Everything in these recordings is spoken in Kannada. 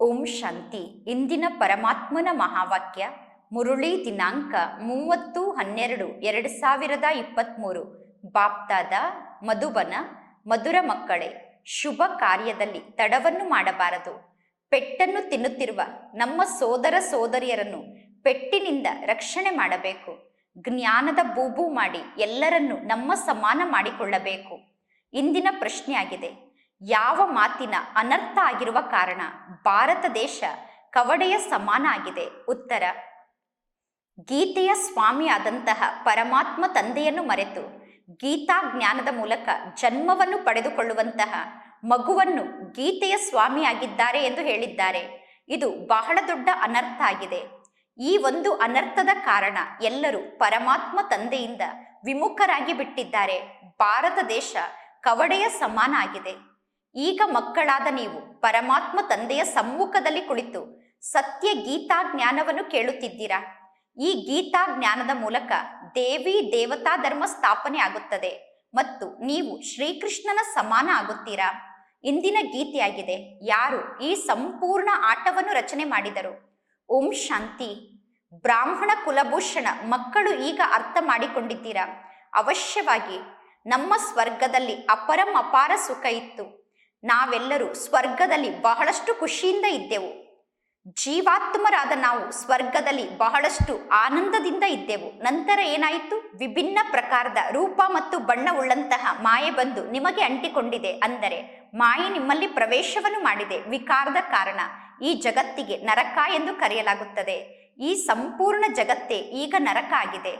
ಓಂ ಶಾಂತಿ. ಇಂದಿನ ಪರಮಾತ್ಮನ ಮಹಾವಾಕ್ಯ, ಮುರುಳಿ ದಿನಾಂಕ ಮೂವತ್ತು ಹನ್ನೆರಡು ಎರಡು ಸಾವಿರದ ಇಪ್ಪತ್ತ್ಮೂರು ಬಾಪ್ತಾದ, ಮಧುಬನ, ಮಧುರ ಮಕ್ಕಳೇ, ಶುಭ ಕಾರ್ಯದಲ್ಲಿ ತಡವನ್ನು ಮಾಡಬಾರದು. ಪೆಟ್ಟನ್ನು ತಿನ್ನುತ್ತಿರುವ ನಮ್ಮ ಸೋದರ ಸೋದರಿಯರನ್ನು ಪೆಟ್ಟಿನಿಂದ ರಕ್ಷಣೆ ಮಾಡಬೇಕು. ಜ್ಞಾನದ ಬೂಬು ಮಾಡಿ ಎಲ್ಲರನ್ನು ನಮ್ಮ ಸಮಾನ ಮಾಡಿಕೊಳ್ಳಬೇಕು. ಇಂದಿನ ಪ್ರಶ್ನೆಯಾಗಿದೆ ಯಾವ ಮಾತಿನ ಅನರ್ಥ ಆಗಿರುವ ಕಾರಣ ಭಾರತ ದೇಶ ಕವಡೆಯ ಸಮಾನ ಆಗಿದೆ ಉತ್ತರ. ಗೀತೆಯ ಸ್ವಾಮಿ ಆದಂತಹ ಪರಮಾತ್ಮ ತಂದೆಯನ್ನು ಮರೆತು ಗೀತಾ ಜ್ಞಾನದ ಮೂಲಕ ಜನ್ಮವನ್ನು ಪಡೆದುಕೊಳ್ಳುವಂತಹ ಮಗುವನ್ನು ಗೀತೆಯ ಸ್ವಾಮಿ ಆಗಿದ್ದಾರೆ ಎಂದು ಹೇಳಿದ್ದಾರೆ. ಇದು ಬಹಳ ದೊಡ್ಡ ಅನರ್ಥ ಆಗಿದೆ. ಈ ಒಂದು ಅನರ್ಥದ ಕಾರಣ ಎಲ್ಲರೂ ಪರಮಾತ್ಮ ತಂದೆಯಿಂದ ವಿಮುಖರಾಗಿ ಬಿಟ್ಟಿದ್ದಾರೆ. ಭಾರತ ದೇಶ ಕವಡೆಯ ಸಮಾನ ಆಗಿದೆ. ಈಗ ಮಕ್ಕಳಾದ ನೀವು ಪರಮಾತ್ಮ ತಂದೆಯ ಸಮ್ಮುಖದಲ್ಲಿ ಕುಳಿತು ಸತ್ಯ ಗೀತಾ ಜ್ಞಾನವನ್ನು ಕೇಳುತ್ತಿದ್ದೀರಾ? ಈ ಗೀತಾ ಜ್ಞಾನದ ಮೂಲಕ ದೇವಿ ದೇವತಾ ಧರ್ಮ ಸ್ಥಾಪನೆ ಆಗುತ್ತದೆ ಮತ್ತು ನೀವು ಶ್ರೀಕೃಷ್ಣನ ಸಮಾನ ಆಗುತ್ತೀರಾ? ಇಂದಿನ ಗೀತೆಯಾಗಿದೆ, ಯಾರು ಈ ಸಂಪೂರ್ಣ ಆಟವನ್ನು ರಚನೆ ಮಾಡಿದರು? ಓಂ ಶಾಂತಿ. ಬ್ರಾಹ್ಮಣ ಕುಲಭೂಷಣ ಮಕ್ಕಳು ಈಗ ಅರ್ಥ ಮಾಡಿಕೊಂಡಿದ್ದೀರಾ? ಅವಶ್ಯವಾಗಿ ನಮ್ಮ ಸ್ವರ್ಗದಲ್ಲಿ ಅಪರಂ ಅಪಾರ ಸುಖ ಇತ್ತು. ನಾವೆಲ್ಲರೂ ಸ್ವರ್ಗದಲ್ಲಿ ಬಹಳಷ್ಟು ಖುಷಿಯಿಂದ ಇದ್ದೆವು. ಜೀವಾತ್ಮರಾದ ನಾವು ಸ್ವರ್ಗದಲ್ಲಿ ಬಹಳಷ್ಟು ಆನಂದದಿಂದ ಇದ್ದೆವು. ನಂತರ ಏನಾಯಿತು? ವಿಭಿನ್ನ ಪ್ರಕಾರದ ರೂಪ ಮತ್ತು ಬಣ್ಣವುಳ್ಳಂತಹ ಮಾಯೆ ಬಂದು ನಿಮಗೆ ಅಂಟಿಕೊಂಡಿದೆ ಅಂದರೆ ಮಾಯೆ ನಿಮ್ಮಲ್ಲಿ ಪ್ರವೇಶವನ್ನು ಮಾಡಿದೆ. ವಿಕಾರದ ಕಾರಣ. ಈ ಜಗತ್ತಿಗೆ ನರಕ ಎಂದು ಕರೆಯಲಾಗುತ್ತದೆ. ಈ ಸಂಪೂರ್ಣ ಜಗತ್ತೇ ಈಗ ನರಕ ಆಗಿದೆ.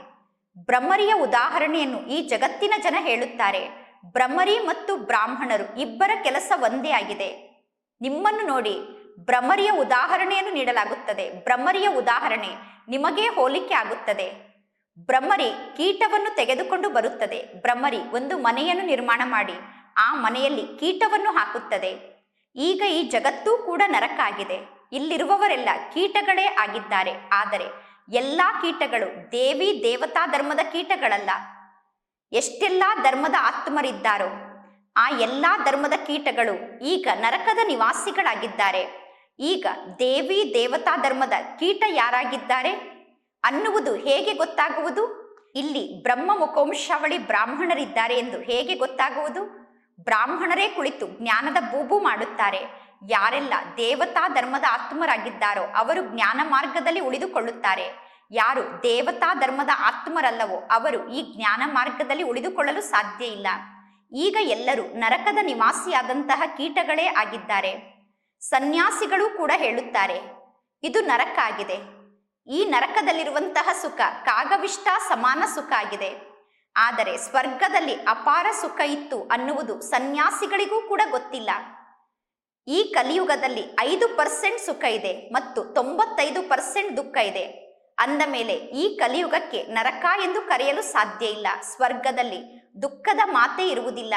ಬ್ರಹ್ಮರಿಯ ಉದಾಹರಣೆಯನ್ನು ಈ ಜಗತ್ತಿನ ಜನ ಹೇಳುತ್ತಾರೆ. ಬ್ರಹ್ಮರಿ ಮತ್ತು ಬ್ರಾಹ್ಮಣರು ಇಬ್ಬರ ಕೆಲಸ ಒಂದೇ ಆಗಿದೆ. ನಿಮ್ಮನ್ನು ನೋಡಿ ಭ್ರಮರಿಯ ಉದಾಹರಣೆಯನ್ನು ನೀಡಲಾಗುತ್ತದೆ. ಬ್ರಹ್ಮರಿಯ ಉದಾಹರಣೆ ನಿಮಗೆ ಹೋಲಿಕೆ ಆಗುತ್ತದೆ. ಬ್ರಹ್ಮರಿ ಕೀಟವನ್ನು ತೆಗೆದುಕೊಂಡು ಬರುತ್ತದೆ. ಬ್ರಹ್ಮರಿ ಒಂದು ಮನೆಯನ್ನು ನಿರ್ಮಾಣ ಮಾಡಿ ಆ ಮನೆಯಲ್ಲಿ ಕೀಟವನ್ನು ಹಾಕುತ್ತದೆ. ಈಗ ಈ ಜಗತ್ತೂ ಕೂಡ ನರಕ ಇಲ್ಲಿರುವವರೆಲ್ಲ ಕೀಟಗಳೇ ಆಗಿದ್ದಾರೆ. ಆದರೆ ಎಲ್ಲಾ ಕೀಟಗಳು ದೇವಿ ದೇವತಾ ಧರ್ಮದ ಕೀಟಗಳಲ್ಲ. ಎಷ್ಟೆಲ್ಲಾ ಧರ್ಮದ ಆತ್ಮರಿದ್ದಾರೋ, ಆ ಎಲ್ಲ ಧರ್ಮದ ಕೀಟಗಳು ಈಗ ನರಕದ ನಿವಾಸಿಗಳಾಗಿದ್ದಾರೆ. ಈಗ ದೇವಿ ದೇವತಾ ಧರ್ಮದ ಕೀಟ ಯಾರಾಗಿದ್ದಾರೆ ಅನ್ನುವುದು ಹೇಗೆ ಗೊತ್ತಾಗುವುದು? ಇಲ್ಲಿ ಬ್ರಹ್ಮ ಮುಖವಂಶಾವಳಿ ಬ್ರಾಹ್ಮಣರಿದ್ದಾರೆ ಎಂದು ಹೇಗೆ ಗೊತ್ತಾಗುವುದು? ಬ್ರಾಹ್ಮಣರೇ ಕುಳಿತು ಜ್ಞಾನದ ಬೂಬು ಮಾಡುತ್ತಾರೆ. ಯಾರೆಲ್ಲ ದೇವತಾ ಧರ್ಮದ ಆತ್ಮರಾಗಿದ್ದಾರೋ ಅವರು ಜ್ಞಾನ ಮಾರ್ಗದಲ್ಲಿ ಉಳಿದುಕೊಳ್ಳುತ್ತಾರೆ. ಯಾರು ದೇವತಾ ಧರ್ಮದ ಆತ್ಮರಲ್ಲವೋ ಅವರು ಈ ಜ್ಞಾನ ಮಾರ್ಗದಲ್ಲಿ ಉಳಿದುಕೊಳ್ಳಲು ಸಾಧ್ಯ ಇಲ್ಲ. ಈಗ ಎಲ್ಲರೂ ನರಕದ ನಿವಾಸಿಯಾದಂತಹ ಕೀಟಗಳೇ ಆಗಿದ್ದಾರೆ. ಸನ್ಯಾಸಿಗಳು ಕೂಡ ಹೇಳುತ್ತಾರೆ, ಇದು ನರಕ ಆಗಿದೆ. ಈ ನರಕದಲ್ಲಿರುವಂತಹ ಸುಖ ಕಾಗವಿಷ್ಟ ಸಮಾನ ಸುಖ ಆಗಿದೆ. ಆದರೆ ಸ್ವರ್ಗದಲ್ಲಿ ಅಪಾರ ಸುಖ ಇತ್ತು ಅನ್ನುವುದು ಸನ್ಯಾಸಿಗಳಿಗೂ ಕೂಡ ಗೊತ್ತಿಲ್ಲ. ಈ ಕಲಿಯುಗದಲ್ಲಿ ಐದು ಪರ್ಸೆಂಟ್ ಸುಖ ಇದೆ ಮತ್ತು ತೊಂಬತ್ತೈದು ಪರ್ಸೆಂಟ್ ದುಃಖ ಇದೆ. ಅಂದ ಮೇಲೆ ಈ ಕಲಿಯುಗಕ್ಕೆ ನರಕ ಎಂದು ಕರೆಯಲು ಸಾಧ್ಯ ಇಲ್ಲ. ಸ್ವರ್ಗದಲ್ಲಿ ದುಃಖದ ಮಾತೇ ಇರುವುದಿಲ್ಲ.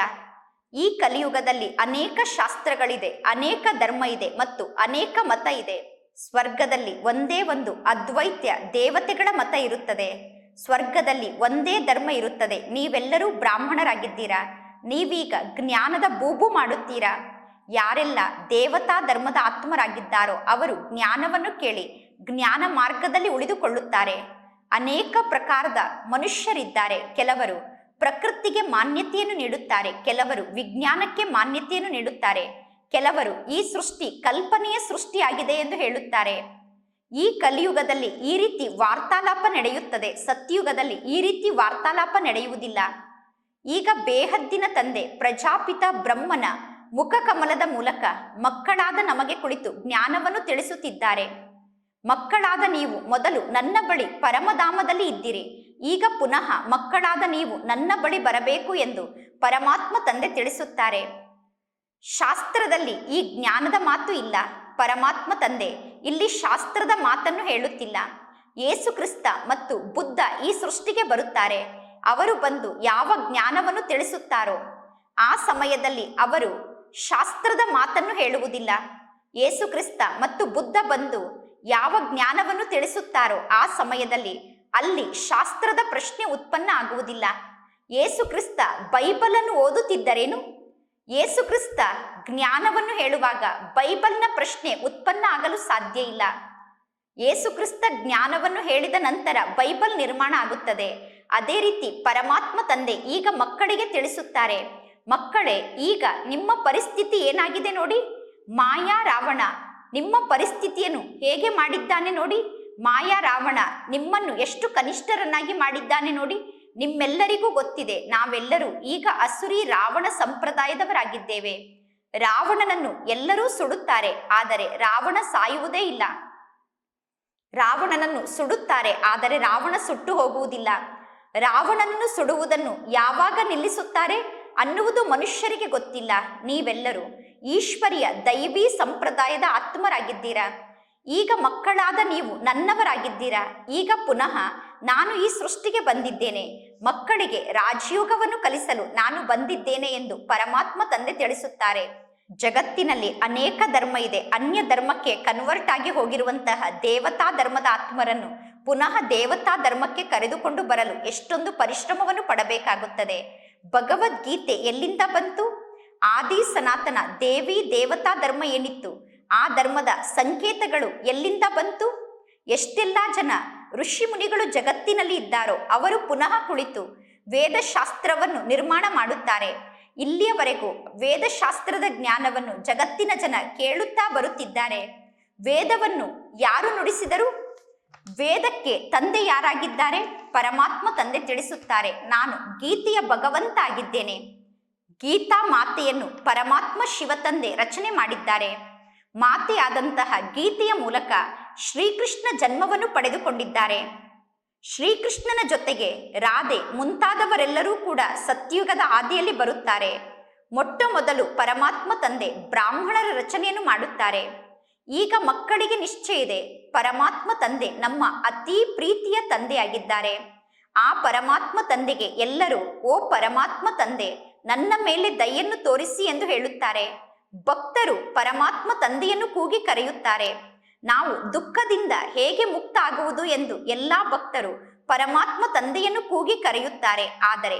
ಈ ಕಲಿಯುಗದಲ್ಲಿ ಅನೇಕ ಶಾಸ್ತ್ರಗಳಿದೆ, ಅನೇಕ ಧರ್ಮ ಇದೆ ಮತ್ತು ಅನೇಕ ಮತ ಇದೆ. ಸ್ವರ್ಗದಲ್ಲಿ ಒಂದೇ ಒಂದು ಅದ್ವೈತ್ಯ ದೇವತೆಗಳ ಮತ ಇರುತ್ತದೆ. ಸ್ವರ್ಗದಲ್ಲಿ ಒಂದೇ ಧರ್ಮ ಇರುತ್ತದೆ. ನೀವೆಲ್ಲರೂ ಬ್ರಾಹ್ಮಣರಾಗಿದ್ದೀರಾ? ನೀವೀಗ ಜ್ಞಾನದ ಬೂಬು ಮಾಡುತ್ತೀರಾ? ಯಾರೆಲ್ಲ ದೇವತಾ ಧರ್ಮದ ಆತ್ಮರಾಗಿದ್ದಾರೋ ಅವರು ಜ್ಞಾನವನ್ನು ಕೇಳಿ ಜ್ಞಾನ ಮಾರ್ಗದಲ್ಲಿ ಉಳಿದುಕೊಳ್ಳುತ್ತಾರೆ. ಅನೇಕ ಪ್ರಕಾರದ ಮನುಷ್ಯರಿದ್ದಾರೆ ಕೆಲವರು. ಪ್ರಕೃತಿಗೆ ಮಾನ್ಯತೆಯನ್ನು ನೀಡುತ್ತಾರೆ, ಕೆಲವರು ವಿಜ್ಞಾನಕ್ಕೆ ಮಾನ್ಯತೆಯನ್ನು ನೀಡುತ್ತಾರೆ, ಕೆಲವರು ಈ ಸೃಷ್ಟಿ ಕಲ್ಪನೆಯ ಸೃಷ್ಟಿಯಾಗಿದೆ ಎಂದು ಹೇಳುತ್ತಾರೆ. ಈ ಕಲಿಯುಗದಲ್ಲಿ ಈ ರೀತಿ ವಾರ್ತಾಲಾಪ ನಡೆಯುತ್ತದೆ, ಸತ್ಯುಗದಲ್ಲಿ ಈ ರೀತಿ ವಾರ್ತಾಲಾಪ ನಡೆಯುವುದಿಲ್ಲ. ಈಗ ಬೇಹದ್ದಿನ ತಂದೆ, ಪ್ರಜಾಪಿತ ಬ್ರಹ್ಮನ ಮುಖಕಮಲದ ಮೂಲಕ ಮಕ್ಕಳಾದ ನಮಗೆ ಕುಳಿತು ಜ್ಞಾನವನ್ನು ತಿಳಿಸುತ್ತಿದ್ದಾರೆ. ಮಕ್ಕಳಾದ ನೀವು ಮೊದಲು ನನ್ನ ಬಳಿ ಪರಮಧಾಮದಲ್ಲಿ ಇದ್ದಿರಿ. ಈಗ ಪುನಃ ಮಕ್ಕಳಾದ ನೀವು ನನ್ನ ಬಳಿ ಬರಬೇಕು ಎಂದು ಪರಮಾತ್ಮ ತಂದೆ ತಿಳಿಸುತ್ತಾರೆ. ಶಾಸ್ತ್ರದಲ್ಲಿ ಈ ಜ್ಞಾನದ ಮಾತು ಇಲ್ಲ. ಪರಮಾತ್ಮ ತಂದೆ ಇಲ್ಲಿ ಶಾಸ್ತ್ರದ ಮಾತನ್ನು ಹೇಳುತ್ತಿಲ್ಲ. ಯೇಸು ಕ್ರಿಸ್ತ ಮತ್ತು ಬುದ್ಧ ಈ ಸೃಷ್ಟಿಗೆ ಬರುತ್ತಾರೆ. ಅವರು ಬಂದು ಯಾವ ಜ್ಞಾನವನ್ನು ತಿಳಿಸುತ್ತಾರೋ ಆ ಸಮಯದಲ್ಲಿ ಅವರು ಶಾಸ್ತ್ರದ ಮಾತನ್ನು ಹೇಳುವುದಿಲ್ಲ. ಯೇಸು ಕ್ರಿಸ್ತ ಮತ್ತು ಬುದ್ಧ ಬಂದು ಯಾವ ಜ್ಞಾನವನ್ನು ತಿಳಿಸುತ್ತಾರೋ ಆ ಸಮಯದಲ್ಲಿ ಅಲ್ಲಿ ಶಾಸ್ತ್ರದ ಪ್ರಶ್ನೆ ಉತ್ಪನ್ನ ಆಗುವುದಿಲ್ಲ. ಯೇಸು ಕ್ರಿಸ್ತ ಬೈಬಲನ್ನು ಓದುತ್ತಿದ್ದರೇನು? ಯೇಸುಕ್ರಿಸ್ತ ಜ್ಞಾನವನ್ನು ಹೇಳುವಾಗ ಬೈಬಲ್ನ ಪ್ರಶ್ನೆ ಉತ್ಪನ್ನ ಆಗಲು ಸಾಧ್ಯ ಇಲ್ಲ. ಯೇಸುಕ್ರಿಸ್ತ ಜ್ಞಾನವನ್ನು ಹೇಳಿದ ನಂತರ ಬೈಬಲ್ ನಿರ್ಮಾಣ ಆಗುತ್ತದೆ. ಅದೇ ರೀತಿ ಪರಮಾತ್ಮ ತಂದೆ ಈಗ ಮಕ್ಕಳಿಗೆ ತಿಳಿಸುತ್ತಾರೆ, ಮಕ್ಕಳೇ, ಈಗ ನಿಮ್ಮ ಪರಿಸ್ಥಿತಿ ಏನಾಗಿದೆ ನೋಡಿ? ಮಾಯಾ, ರಾವಣ ನಿಮ್ಮ ಪರಿಸ್ಥಿತಿಯನ್ನು ಹೇಗೆ ಮಾಡಿದ್ದಾನೆ ನೋಡಿ. ಮಾಯಾ ರಾವಣ ನಿಮ್ಮನ್ನು ಎಷ್ಟು ಕನಿಷ್ಠರನ್ನಾಗಿ ಮಾಡಿದ್ದಾನೆ ನೋಡಿ. ನಿಮ್ಮೆಲ್ಲರಿಗೂ ಗೊತ್ತಿದೆ, ನಾವೆಲ್ಲರೂ ಈಗ ಅಸುರಿ ರಾವಣ ಸಂಪ್ರದಾಯದವರಾಗಿದ್ದೇವೆ. ರಾವಣನನ್ನು ಎಲ್ಲರೂ ಸುಡುತ್ತಾರೆ, ಆದರೆ ರಾವಣ ಸಾಯುವುದೇ ಇಲ್ಲ. ರಾವಣನನ್ನು ಸುಡುತ್ತಾರೆ, ಆದರೆ ರಾವಣ ಸುಟ್ಟು ಹೋಗುವುದಿಲ್ಲ. ರಾವಣನನ್ನು ಸುಡುವುದನ್ನು ಯಾವಾಗ ನಿಲ್ಲಿಸುತ್ತಾರೆ? ಅನ್ನುವುದು ಮನುಷ್ಯರಿಗೆ ಗೊತ್ತಿಲ್ಲ. ನೀವೆಲ್ಲರೂ ಈಶ್ವರಿಯ ದೈವಿ ಸಂಪ್ರದಾಯದ ಆತ್ಮರಾಗಿದ್ದೀರಾ. ಈಗ ಮಕ್ಕಳಾದ ನೀವು ನನ್ನವರಾಗಿದ್ದೀರಾ. ಈಗ ಪುನಃ ನಾನು ಈ ಸೃಷ್ಟಿಗೆ ಬಂದಿದ್ದೇನೆ. ಮಕ್ಕಳಿಗೆ ರಾಜಯೋಗವನ್ನು ಕಲಿಸಲು ನಾನು ಬಂದಿದ್ದೇನೆ ಎಂದು ಪರಮಾತ್ಮ ತಂದೆ ತಿಳಿಸುತ್ತಾರೆ. ಜಗತ್ತಿನಲ್ಲಿ ಅನೇಕ ಧರ್ಮ ಇದೆ. ಅನ್ಯ ಧರ್ಮಕ್ಕೆ ಕನ್ವರ್ಟ್ ಆಗಿ ಹೋಗಿರುವಂತಹ ದೇವತಾ ಧರ್ಮದ ಆತ್ಮರನ್ನು ಪುನಃ ದೇವತಾ ಧರ್ಮಕ್ಕೆ ಕರೆದುಕೊಂಡು ಬರಲು ಎಷ್ಟೊಂದು ಪರಿಶ್ರಮವನ್ನು ಪಡಬೇಕಾಗುತ್ತದೆ. ಭಗವದ್ಗೀತೆ ಎಲ್ಲಿಂದ ಬಂತು? ಆದಿ ಸನಾತನ ದೇವಿ ದೇವತಾ ಧರ್ಮ ಏನಿತ್ತು? ಆ ಧರ್ಮದ ಸಂಕೇತಗಳು ಎಲ್ಲಿಂದ ಬಂತು? ಎಷ್ಟೆಲ್ಲ ಜನ ಋಷಿ ಮುನಿಗಳು ಜಗತ್ತಿನಲ್ಲಿ ಇದ್ದಾರೋ ಅವರು ಪುನಃ ಕುಳಿತು ವೇದಶಾಸ್ತ್ರವನ್ನು ನಿರ್ಮಾಣ ಮಾಡುತ್ತಾರೆ. ಇಲ್ಲಿಯವರೆಗೂ ವೇದಶಾಸ್ತ್ರದ ಜ್ಞಾನವನ್ನು ಜಗತ್ತಿನ ಜನ ಕೇಳುತ್ತಾ ಬರುತ್ತಿದ್ದಾರೆ. ವೇದವನ್ನು ಯಾರು ನುಡಿಸಿದರು? ವೇದಕ್ಕೆ ತಂದೆ ಯಾರಾಗಿದ್ದಾರೆ? ಪರಮಾತ್ಮ ತಂದೆ ತಿಳಿಸುತ್ತಾರೆ. ನಾನು ಗೀತೆಯ ಭಗವಂತ ಆಗಿದ್ದೇನೆ ಗೀತಾ ಮಾತೆಯನ್ನು ಪರಮಾತ್ಮ ಶಿವ ತಂದೆ ರಚನೆ ಮಾಡಿದ್ದಾರೆ. ಮಾತೆಯಾದಂತಹ ಗೀತೆಯ ಮೂಲಕ ಶ್ರೀಕೃಷ್ಣ ಜನ್ಮವನ್ನು ಪಡೆದುಕೊಂಡಿದ್ದಾರೆ. ಶ್ರೀಕೃಷ್ಣನ ಜೊತೆಗೆ ರಾಧೆ ಮುಂತಾದವರೆಲ್ಲರೂ ಕೂಡ ಸತ್ಯುಗದ ಆದಿಯಲ್ಲಿ ಬರುತ್ತಾರೆ. ಮೊಟ್ಟ ಮೊದಲು ಪರಮಾತ್ಮ ತಂದೆ ಬ್ರಾಹ್ಮಣರ ರಚನೆಯನ್ನು ಮಾಡುತ್ತಾರೆ. ಈಗ ಮಕ್ಕಳಿಗೆ ನಿಶ್ಚಯ ಇದೆ. ಪರಮಾತ್ಮ ತಂದೆ, ನಮ್ಮ ಅತಿ ಪ್ರೀತಿಯ ತಂದೆಯಾಗಿದ್ದಾರೆ ಆ ಪರಮಾತ್ಮ ತಂದೆಗೆ ಎಲ್ಲರೂ, ಓ ಪರಮಾತ್ಮ ತಂದೆ, ನನ್ನ ಮೇಲೆ ದಯೆಯನ್ನು ತೋರಿಸಿ ಎಂದು ಹೇಳುತ್ತಾರೆ. ಭಕ್ತರು ಪರಮಾತ್ಮ ತಂದೆಯನ್ನು ಕೂಗಿ ಕರೆಯುತ್ತಾರೆ. ನಾವು ದುಃಖದಿಂದ ಹೇಗೆ ಮುಕ್ತ ಆಗುವುದು ಎಂದು ಎಲ್ಲಾ ಭಕ್ತರು ಪರಮಾತ್ಮ ತಂದೆಯನ್ನು ಕೂಗಿ ಕರೆಯುತ್ತಾರೆ. ಆದರೆ,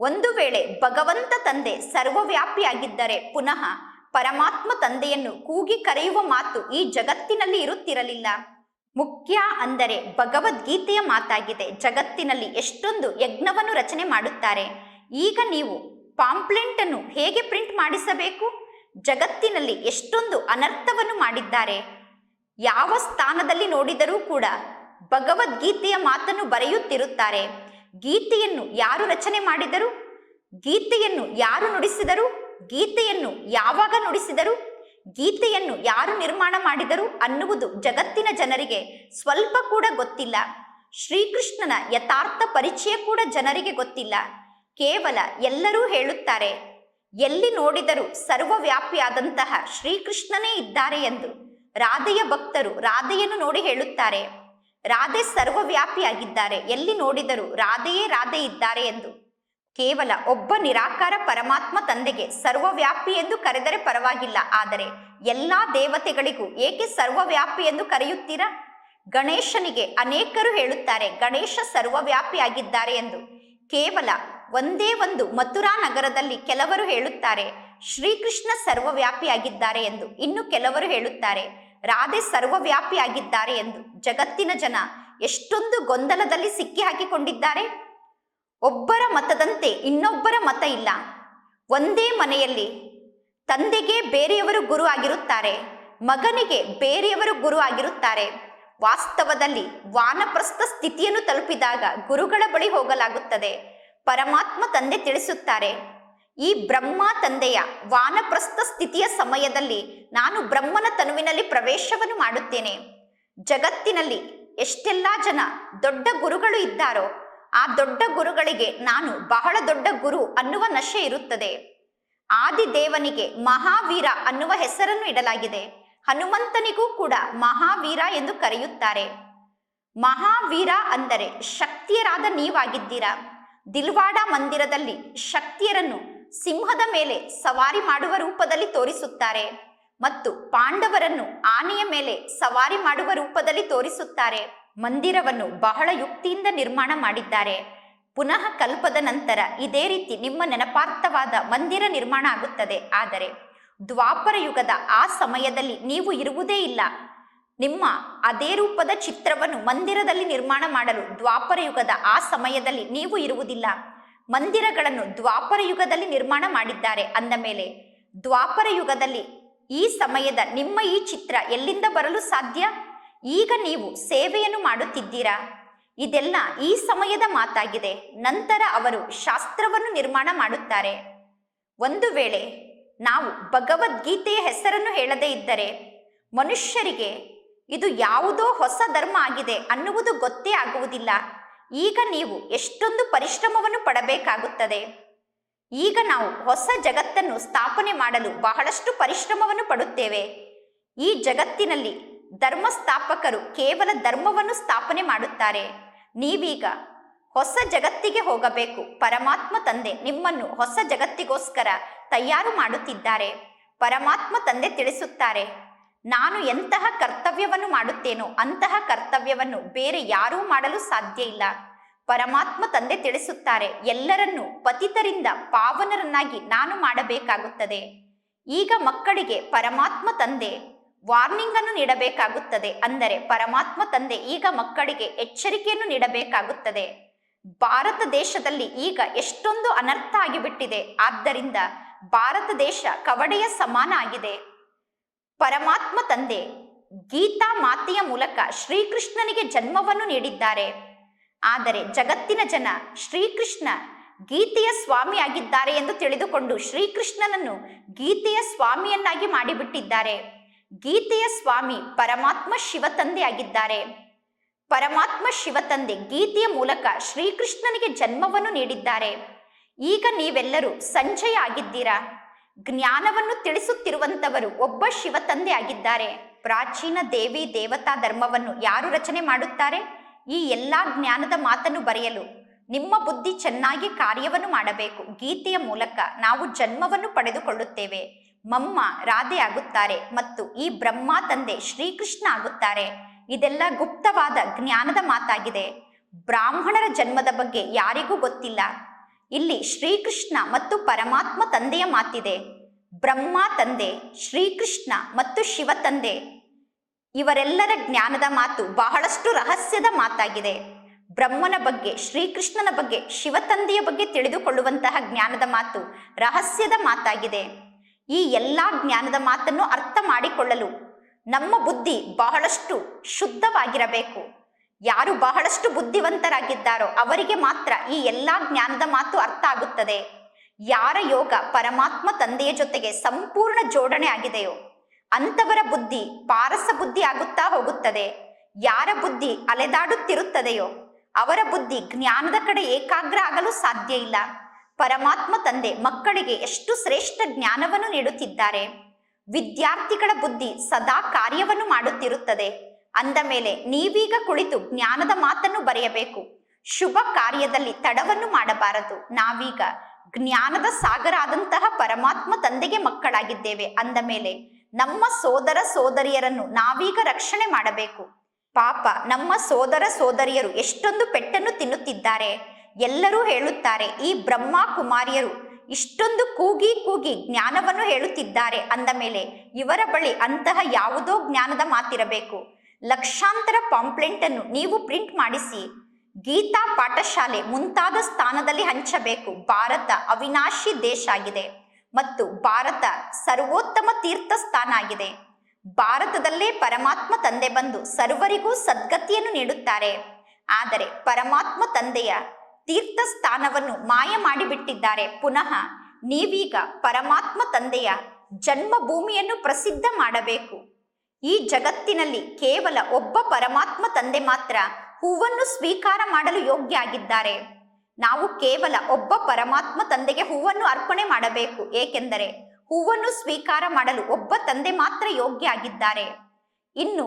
ಒಂದು ವೇಳೆ ಭಗವಂತ ತಂದೆ ಸರ್ವವ್ಯಾಪಿಯಾಗಿದ್ದರೆ, ಪುನಃ ಪರಮಾತ್ಮ ತಂದೆಯನ್ನು ಕೂಗಿ ಕರೆಯುವ ಮಾತು ಈ ಜಗತ್ತಿನಲ್ಲಿ ಇರುತ್ತಿರಲಿಲ್ಲ. ಮುಖ್ಯ ಅಂದರೆ ಭಗವದ್ಗೀತೆಯ ಮಾತಾಗಿದೆ. ಜಗತ್ತಿನಲ್ಲಿ ಎಷ್ಟೊಂದು ಯಜ್ಞವನ್ನು ರಚನೆ ಮಾಡುತ್ತಾರೆ. ಈಗ ನೀವು ಪಾಂಪ್ಲೆಂಟ್ ಅನ್ನು ಹೇಗೆ ಪ್ರಿಂಟ್ ಮಾಡಿಸಬೇಕು? ಜಗತ್ತಿನಲ್ಲಿ ಎಷ್ಟೊಂದು ಅನರ್ಥವನ್ನು ಮಾಡಿದ್ದಾರೆ. ಯಾವ ಸ್ಥಾನದಲ್ಲಿ ನೋಡಿದರೂ ಕೂಡ ಭಗವದ್ಗೀತೆಯ ಮಾತನ್ನು ಬರೆಯುತ್ತಿರುತ್ತಾರೆ. ಗೀತೆಯನ್ನು ಯಾರು ರಚನೆ ಮಾಡಿದರು? ಗೀತೆಯನ್ನು ಯಾರು ನುಡಿಸಿದರು? ಗೀತೆಯನ್ನು ಯಾವಾಗ ನುಡಿಸಿದರು? ಗೀತೆಯನ್ನು ಯಾರು ನಿರ್ಮಾಣ ಮಾಡಿದರು ಅನ್ನುವುದು ಜಗತ್ತಿನ ಜನರಿಗೆ ಸ್ವಲ್ಪ ಕೂಡ ಗೊತ್ತಿಲ್ಲ. ಶ್ರೀಕೃಷ್ಣನ ಯಥಾರ್ಥ ಪರಿಚಯ ಕೂಡ ಜನರಿಗೆ ಗೊತ್ತಿಲ್ಲ. ಕೇವಲ ಎಲ್ಲರೂ ಹೇಳುತ್ತಾರೆ, ಎಲ್ಲಿ ನೋಡಿದರೂ ಸರ್ವವ್ಯಾಪಿಯಾದಂತಹ ಶ್ರೀಕೃಷ್ಣನೇ ಇದ್ದಾರೆ ಎಂದು. ರಾಧೆಯ ಭಕ್ತರು ರಾಧೆಯನ್ನು ನೋಡಿ ಹೇಳುತ್ತಾರೆ, ರಾಧೆ ಸರ್ವವ್ಯಾಪಿಯಾಗಿದ್ದಾರೆ, ಎಲ್ಲಿ ನೋಡಿದರೂ ರಾಧೆಯೇ ರಾಧೆ ಇದ್ದಾರೆ ಎಂದು. ಕೇವಲ ಒಬ್ಬ ನಿರಾಕಾರ ಪರಮಾತ್ಮ ತಂದೆಗೆ ಸರ್ವವ್ಯಾಪಿ ಎಂದು ಕರೆದರೆ ಪರವಾಗಿಲ್ಲ. ಆದರೆ ಎಲ್ಲಾ ದೇವತೆಗಳಿಗೂ ಏಕೆ ಸರ್ವವ್ಯಾಪಿ ಎಂದು ಕರೆಯುತ್ತೀರಾ? ಗಣೇಶನಿಗೆ ಅನೇಕರು ಹೇಳುತ್ತಾರೆ, ಗಣೇಶ ಸರ್ವವ್ಯಾಪಿಯಾಗಿದ್ದಾರೆ ಎಂದು. ಕೇವಲ ಒಂದೇ ಒಂದು ಮಥುರಾ ನಗರದಲ್ಲಿ ಕೆಲವರು ಹೇಳುತ್ತಾರೆ, ಶ್ರೀಕೃಷ್ಣ ಸರ್ವವ್ಯಾಪಿಯಾಗಿದ್ದಾರೆ ಎಂದು. ಇನ್ನು ಕೆಲವರು ಹೇಳುತ್ತಾರೆ, ರಾಧೆ ಸರ್ವವ್ಯಾಪಿಯಾಗಿದ್ದಾರೆ ಎಂದು. ಜಗತ್ತಿನ ಜನ ಎಷ್ಟೊಂದು ಗೊಂದಲದಲ್ಲಿ ಸಿಕ್ಕಿ ಹಾಕಿಕೊಂಡಿದ್ದಾರೆ ಒಬ್ಬರ ಮತದಂತೆ ಇನ್ನೊಬ್ಬರ ಮತ ಇಲ್ಲ. ಒಂದೇ ಮನೆಯಲ್ಲಿ ತಂದೆಗೆ ಬೇರೆಯವರು ಗುರು ಆಗಿರುತ್ತಾರೆ, ಮಗನಿಗೆ ಬೇರೆಯವರು ಗುರು ಆಗಿರುತ್ತಾರೆ. ವಾಸ್ತವದಲ್ಲಿ ವಾನಪ್ರಸ್ಥ ಸ್ಥಿತಿಯನ್ನು ತಲುಪಿದಾಗ ಗುರುಗಳ ಬಳಿ ಹೋಗಲಾಗುತ್ತದೆ. ಪರಮಾತ್ಮ ತಂದೆ ತಿಳಿಸುತ್ತಾರೆ, ಈ ಬ್ರಹ್ಮ ತಂದೆಯ ವಾನಪ್ರಸ್ಥ ಸ್ಥಿತಿಯ ಸಮಯದಲ್ಲಿ ನಾನು ಬ್ರಹ್ಮನ ತನುವಿನಲ್ಲಿ ಪ್ರವೇಶವನ್ನು ಮಾಡುತ್ತೇನೆ. ಜಗತ್ತಿನಲ್ಲಿ ಎಷ್ಟೆಲ್ಲ ಜನ ದೊಡ್ಡ ಗುರುಗಳು ಇದ್ದಾರೋ ಆ ದೊಡ್ಡ ಗುರುಗಳಿಗೆ ನಾನು ಬಹಳ ದೊಡ್ಡ ಗುರು ಅನ್ನುವ ನಶೆ ಇರುತ್ತದೆ. ಆದಿದೇವನಿಗೆ ಮಹಾವೀರ ಅನ್ನುವ ಹೆಸರನ್ನು ಇಡಲಾಗಿದೆ. ಹನುಮಂತನಿಗೂ ಕೂಡ ಮಹಾವೀರ ಎಂದು ಕರೆಯುತ್ತಾರೆ. ಮಹಾವೀರ ಅಂದರೆ ಶಕ್ತಿಯರಾದ ನೀವಾಗಿದ್ದೀರಾ. ದಿಲ್ವಾಡ ಮಂದಿರದಲ್ಲಿ ಶಕ್ತಿಯರನ್ನು ಸಿಂಹದ ಮೇಲೆ ಸವಾರಿ ಮಾಡುವ ರೂಪದಲ್ಲಿ ತೋರಿಸುತ್ತಾರೆ ಮತ್ತು ಪಾಂಡವರನ್ನು ಆನೆಯ ಮೇಲೆ ಸವಾರಿ ಮಾಡುವ ರೂಪದಲ್ಲಿ ತೋರಿಸುತ್ತಾರೆ. ಮಂದಿರವನ್ನು ಬಹಳ ಯುಕ್ತಿಯಿಂದ ನಿರ್ಮಾಣ ಮಾಡಿದ್ದಾರೆ. ಪುನಃ ಕಲ್ಪದ ನಂತರ ಇದೇ ರೀತಿ ನಿಮ್ಮ ನೆನಪಾರ್ಥವಾದ ಮಂದಿರ ನಿರ್ಮಾಣ ಆಗುತ್ತದೆ. ಆದರೆ ದ್ವಾಪರ ಯುಗದ ಆ ಸಮಯದಲ್ಲಿ ನೀವು ಇರುವುದೇ ಇಲ್ಲ. ನಿಮ್ಮ ಅದೇ ರೂಪದ ಚಿತ್ರವನ್ನು ಮಂದಿರದಲ್ಲಿ ನಿರ್ಮಾಣ ಮಾಡಲು ದ್ವಾಪರ ಯುಗದ ಆ ಸಮಯದಲ್ಲಿ ನೀವು ಇರುವುದಿಲ್ಲ. ಮಂದಿರಗಳನ್ನು ದ್ವಾಪರ ಯುಗದಲ್ಲಿ ನಿರ್ಮಾಣ ಮಾಡಿದ್ದಾರೆ. ಅಂದ ಮೇಲೆ ದ್ವಾಪರ ಯುಗದಲ್ಲಿ ಈ ಸಮಯದ ನಿಮ್ಮ ಈ ಚಿತ್ರ ಎಲ್ಲಿಂದ ಬರಲು ಸಾಧ್ಯ? ಈಗ ನೀವು ಸೇವೆಯನ್ನು ಮಾಡುತ್ತಿದ್ದೀರಾ? ಇದೆಲ್ಲ ಈ ಸಮಯದ ಮಾತಾಗಿದೆ. ನಂತರ ಅವರು ಶಾಸ್ತ್ರವನ್ನು ನಿರ್ಮಾಣ ಮಾಡುತ್ತಾರೆ. ಒಂದು ವೇಳೆ ನಾವು ಭಗವದ್ಗೀತೆಯ ಹೆಸರನ್ನು ಹೇಳದೇ ಇದ್ದರೆ ಮನುಷ್ಯರಿಗೆ ಇದು ಯಾವುದೋ ಹೊಸ ಧರ್ಮ ಆಗಿದೆ ಅನ್ನುವುದು ಗೊತ್ತೇ ಆಗುವುದಿಲ್ಲ. ಈಗ ನೀವು ಎಷ್ಟೊಂದು ಪರಿಶ್ರಮವನ್ನು ಪಡಬೇಕಾಗುತ್ತದೆ. ಈಗ ನಾವು ಹೊಸ ಜಗತ್ತನ್ನು ಸ್ಥಾಪನೆ ಮಾಡಲು ಬಹಳಷ್ಟು ಪರಿಶ್ರಮವನ್ನು ಪಡುತ್ತೇವೆ. ಈ ಜಗತ್ತಿನಲ್ಲಿ ಧರ್ಮ ಸ್ಥಾಪಕರು ಕೇವಲ ಧರ್ಮವನ್ನು ಸ್ಥಾಪನೆ ಮಾಡುತ್ತಾರೆ. ನೀವೀಗ ಹೊಸ ಜಗತ್ತಿಗೆ ಹೋಗಬೇಕು. ಪರಮಾತ್ಮ ತಂದೆ ನಿಮ್ಮನ್ನು ಹೊಸ ಜಗತ್ತಿಗೋಸ್ಕರ ತಯಾರು ಮಾಡುತ್ತಿದ್ದಾರೆ. ಪರಮಾತ್ಮ ತಂದೆ ತಿಳಿಸುತ್ತಾರೆ, ನಾನು ಎಂತಹ ಕರ್ತವ್ಯವನ್ನು ಮಾಡುತ್ತೇನೋ ಅಂತಹ ಕರ್ತವ್ಯವನ್ನು ಬೇರೆ ಯಾರೂ ಮಾಡಲು ಸಾಧ್ಯ ಇಲ್ಲ. ಪರಮಾತ್ಮ ತಂದೆ ತಿಳಿಸುತ್ತಾರೆ, ಎಲ್ಲರನ್ನೂ ಪತಿತರಿಂದ ಪಾವನರನ್ನಾಗಿ ನಾನು ಮಾಡಬೇಕಾಗುತ್ತದೆ. ಈಗ ಮಕ್ಕಳಿಗೆ ಪರಮಾತ್ಮ ತಂದೆ ವಾರ್ನಿಂಗ್ ಅನ್ನು ನೀಡಬೇಕಾಗುತ್ತದೆ. ಅಂದರೆ ಪರಮಾತ್ಮ ತಂದೆ ಈಗ ಮಕ್ಕಳಿಗೆ ಎಚ್ಚರಿಕೆಯನ್ನು ನೀಡಬೇಕಾಗುತ್ತದೆ. ಭಾರತ ದೇಶದಲ್ಲಿ ಈಗ ಎಷ್ಟೊಂದು ಅನರ್ಥ ಆಗಿಬಿಟ್ಟಿದೆ. ಆದ್ದರಿಂದ ಭಾರತ ದೇಶ ಕವಡೆಯ ಸಮಾನ ಆಗಿದೆ. ಪರಮಾತ್ಮ ತಂದೆ ಗೀತಾ ಮಾತೆಯ ಮೂಲಕ ಶ್ರೀಕೃಷ್ಣನಿಗೆ ಜನ್ಮವನ್ನು ನೀಡಿದ್ದಾರೆ. ಆದರೆ ಜಗತ್ತಿನ ಜನ ಶ್ರೀಕೃಷ್ಣ ಗೀತೆಯ ಸ್ವಾಮಿ ಆಗಿದ್ದಾರೆ ಎಂದು ತಿಳಿದುಕೊಂಡು ಶ್ರೀಕೃಷ್ಣನನ್ನು ಗೀತೆಯ ಸ್ವಾಮಿಯನ್ನಾಗಿ ಮಾಡಿಬಿಟ್ಟಿದ್ದಾರೆ. ಗೀತೆಯ ಸ್ವಾಮಿ ಪರಮಾತ್ಮ ಶಿವತಂದೆ ಆಗಿದ್ದಾರೆ ಪರಮಾತ್ಮ ಶಿವತಂದೆ ಗೀತೆಯ ಮೂಲಕ ಶ್ರೀಕೃಷ್ಣನಿಗೆ ಜನ್ಮವನ್ನು ನೀಡಿದ್ದಾರೆ. ಈಗ ನೀವೆಲ್ಲರೂ ಸಂಜಯ ಆಗಿದ್ದೀರಾ? ಜ್ಞಾನವನ್ನು ತಿಳಿಸುತ್ತಿರುವಂತವರು ಒಬ್ಬ ಶಿವತಂದೆ ಆಗಿದ್ದಾರೆ ಪ್ರಾಚೀನ ದೇವಿ ದೇವತಾ ಧರ್ಮವನ್ನು ಯಾರು ರಚನೆ ಮಾಡುತ್ತಾರೆ? ಈ ಎಲ್ಲಾ ಜ್ಞಾನದ ಮಾತನ್ನು ಬರೆಯಲು ನಿಮ್ಮ ಬುದ್ಧಿ ಚೆನ್ನಾಗಿ ಕಾರ್ಯವನ್ನು ಮಾಡಬೇಕು. ಗೀತೆಯ ಮೂಲಕ ನಾವು ಜನ್ಮವನ್ನು ಪಡೆದುಕೊಳ್ಳುತ್ತೇವೆ. ಮಮ್ಮ ರಾಧೆ ಆಗುತ್ತಾರೆ ಮತ್ತು ಈ ಬ್ರಹ್ಮ ತಂದೆ ಶ್ರೀಕೃಷ್ಣ ಆಗುತ್ತಾರೆ. ಇದೆಲ್ಲ ಗುಪ್ತವಾದ ಜ್ಞಾನದ ಮಾತಾಗಿದೆ. ಬ್ರಾಹ್ಮಣರ ಜನ್ಮದ ಬಗ್ಗೆ ಯಾರಿಗೂ ಗೊತ್ತಿಲ್ಲ. ಇಲ್ಲಿ ಶ್ರೀಕೃಷ್ಣ ಮತ್ತು ಪರಮಾತ್ಮ ತಂದೆಯ ಮಾತಿದೆ. ಬ್ರಹ್ಮ ತಂದೆ, ಶ್ರೀಕೃಷ್ಣ ಮತ್ತು ಶಿವ ತಂದೆ. ಇವರೆಲ್ಲರ ಜ್ಞಾನದ ಮಾತು ಬಹಳಷ್ಟು ರಹಸ್ಯದ ಮಾತಾಗಿದೆ. ಬ್ರಹ್ಮನ ಬಗ್ಗೆ, ಶ್ರೀಕೃಷ್ಣನ ಬಗ್ಗೆ ಶಿವತಂದೆಯ ಬಗ್ಗೆ ತಿಳಿದುಕೊಳ್ಳುವಂತಹ ಜ್ಞಾನದ ಮಾತು ರಹಸ್ಯದ ಮಾತಾಗಿದೆ. ಈ ಎಲ್ಲ ಜ್ಞಾನದ ಮಾತನ್ನು ಅರ್ಥ ಮಾಡಿಕೊಳ್ಳಲು ನಮ್ಮ ಬುದ್ಧಿ ಬಹಳಷ್ಟು ಶುದ್ಧವಾಗಿರಬೇಕು. ಯಾರು ಬಹಳಷ್ಟು ಬುದ್ಧಿವಂತರಾಗಿದ್ದಾರೋ ಅವರಿಗೆ ಮಾತ್ರ ಈ ಎಲ್ಲ ಜ್ಞಾನದ ಮಾತು ಅರ್ಥ ಆಗುತ್ತದೆ. ಯಾರ ಯೋಗ ಪರಮಾತ್ಮ ತಂದೆಯ ಜೊತೆಗೆ ಸಂಪೂರ್ಣ ಜೋಡಣೆ ಆಗಿದೆಯೋ ಅಂತವರ ಬುದ್ಧಿ ಪಾರಸ ಬುದ್ಧಿ ಆಗುತ್ತಾ ಹೋಗುತ್ತದೆ. ಯಾರ ಬುದ್ಧಿ ಅಲೆದಾಡುತ್ತಿರುತ್ತದೆಯೋ ಅವರ ಬುದ್ಧಿ ಜ್ಞಾನದ ಕಡೆ ಏಕಾಗ್ರ ಆಗಲು ಸಾಧ್ಯ ಇಲ್ಲ. ಪರಮಾತ್ಮ ತಂದೆ ಮಕ್ಕಳಿಗೆ ಎಷ್ಟು ಶ್ರೇಷ್ಠ ಜ್ಞಾನವನ್ನು ನೀಡುತ್ತಿದ್ದಾರೆ. ವಿದ್ಯಾರ್ಥಿಗಳ ಬುದ್ಧಿ ಸದಾ ಕಾರ್ಯವನ್ನು ಮಾಡುತ್ತಿರುತ್ತದೆ. ಅಂದ ಮೇಲೆ ನೀವೀಗ ಕುಳಿತು ಜ್ಞಾನದ ಮಾತನ್ನು ಬರೆಯಬೇಕು. ಶುಭ ಕಾರ್ಯದಲ್ಲಿ ತಡವನ್ನು ಮಾಡಬಾರದು. ನಾವೀಗ ಜ್ಞಾನದ ಸಾಗರ ಆದಂತಹ ಪರಮಾತ್ಮ ತಂದೆಗೆ ಮಕ್ಕಳಾಗಿದ್ದೇವೆ. ಅಂದ ಮೇಲೆ ನಮ್ಮ ಸೋದರ ಸೋದರಿಯರನ್ನು ನಾವೀಗ ರಕ್ಷಣೆ ಮಾಡಬೇಕು. ಪಾಪ ನಮ್ಮ ಸೋದರ ಸೋದರಿಯರು ಎಷ್ಟೊಂದು ಪೆಟ್ಟನ್ನು ತಿನ್ನುತ್ತಿದ್ದಾರೆ. ಎಲ್ಲರೂ ಹೇಳುತ್ತಾರೆ, ಈ ಬ್ರಹ್ಮ ಕುಮಾರಿಯರು ಇಷ್ಟೊಂದು ಕೂಗಿ ಕೂಗಿ ಜ್ಞಾನವನ್ನು ಹೇಳುತ್ತಿದ್ದಾರೆ ಅಂದ ಮೇಲೆ ಇವರ ಬಳಿ ಅಂತಹ ಯಾವುದೋ ಜ್ಞಾನದ ಮಾತಿರಬೇಕು. ಲಕ್ಷಾಂತರ ಪಾಂಪ್ಲೆಂಟ್ ಅನ್ನು ನೀವು ಪ್ರಿಂಟ್ ಮಾಡಿಸಿ. ಗೀತಾ ಪಾಠಶಾಲೆ ಮುಂತಾದ ಸ್ಥಾನದಲ್ಲಿ ಹಂಚಬೇಕು. ಭಾರತ ಅವಿನಾಶಿ ದೇಶ ಆಗಿದೆ ಮತ್ತು ಭಾರತ ಸರ್ವೋತ್ತಮ ತೀರ್ಥ ಸ್ಥಾನ ಆಗಿದೆ. ಭಾರತದಲ್ಲೇ ಪರಮಾತ್ಮ ತಂದೆ ಬಂದು ಸರ್ವರಿಗೂ ಸದ್ಗತಿಯನ್ನು ನೀಡುತ್ತಾರೆ. ಆದರೆ ಪರಮಾತ್ಮ ತಂದೆಯ ತೀರ್ಥ ಸ್ಥಾನವನ್ನು ಮಾಯ ಮಾಡಿಬಿಟ್ಟಿದ್ದಾರೆ. ಪುನಃ ನೀವೀಗ ಪರಮಾತ್ಮ ತಂದೆಯ ಜನ್ಮಭೂಮಿಯನ್ನು ಪ್ರಸಿದ್ಧ ಮಾಡಬೇಕು. ಈ ಜಗತ್ತಿನಲ್ಲಿ ಕೇವಲ ಒಬ್ಬ ಪರಮಾತ್ಮ ತಂದೆ ಮಾತ್ರ ಹೂವನ್ನು ಸ್ವೀಕಾರ ಮಾಡಲು ಯೋಗ್ಯ ಆಗಿದ್ದಾರೆ ನಾವು ಕೇವಲ ಒಬ್ಬ ಪರಮಾತ್ಮ ತಂದೆಗೆ ಹೂವನ್ನು ಅರ್ಪಣೆ ಮಾಡಬೇಕು. ಏಕೆಂದರೆ ಹೂವನ್ನು ಸ್ವೀಕಾರ ಮಾಡಲು ಒಬ್ಬ ತಂದೆ ಮಾತ್ರ ಯೋಗ್ಯ ಆಗಿದ್ದಾರೆ ಇನ್ನು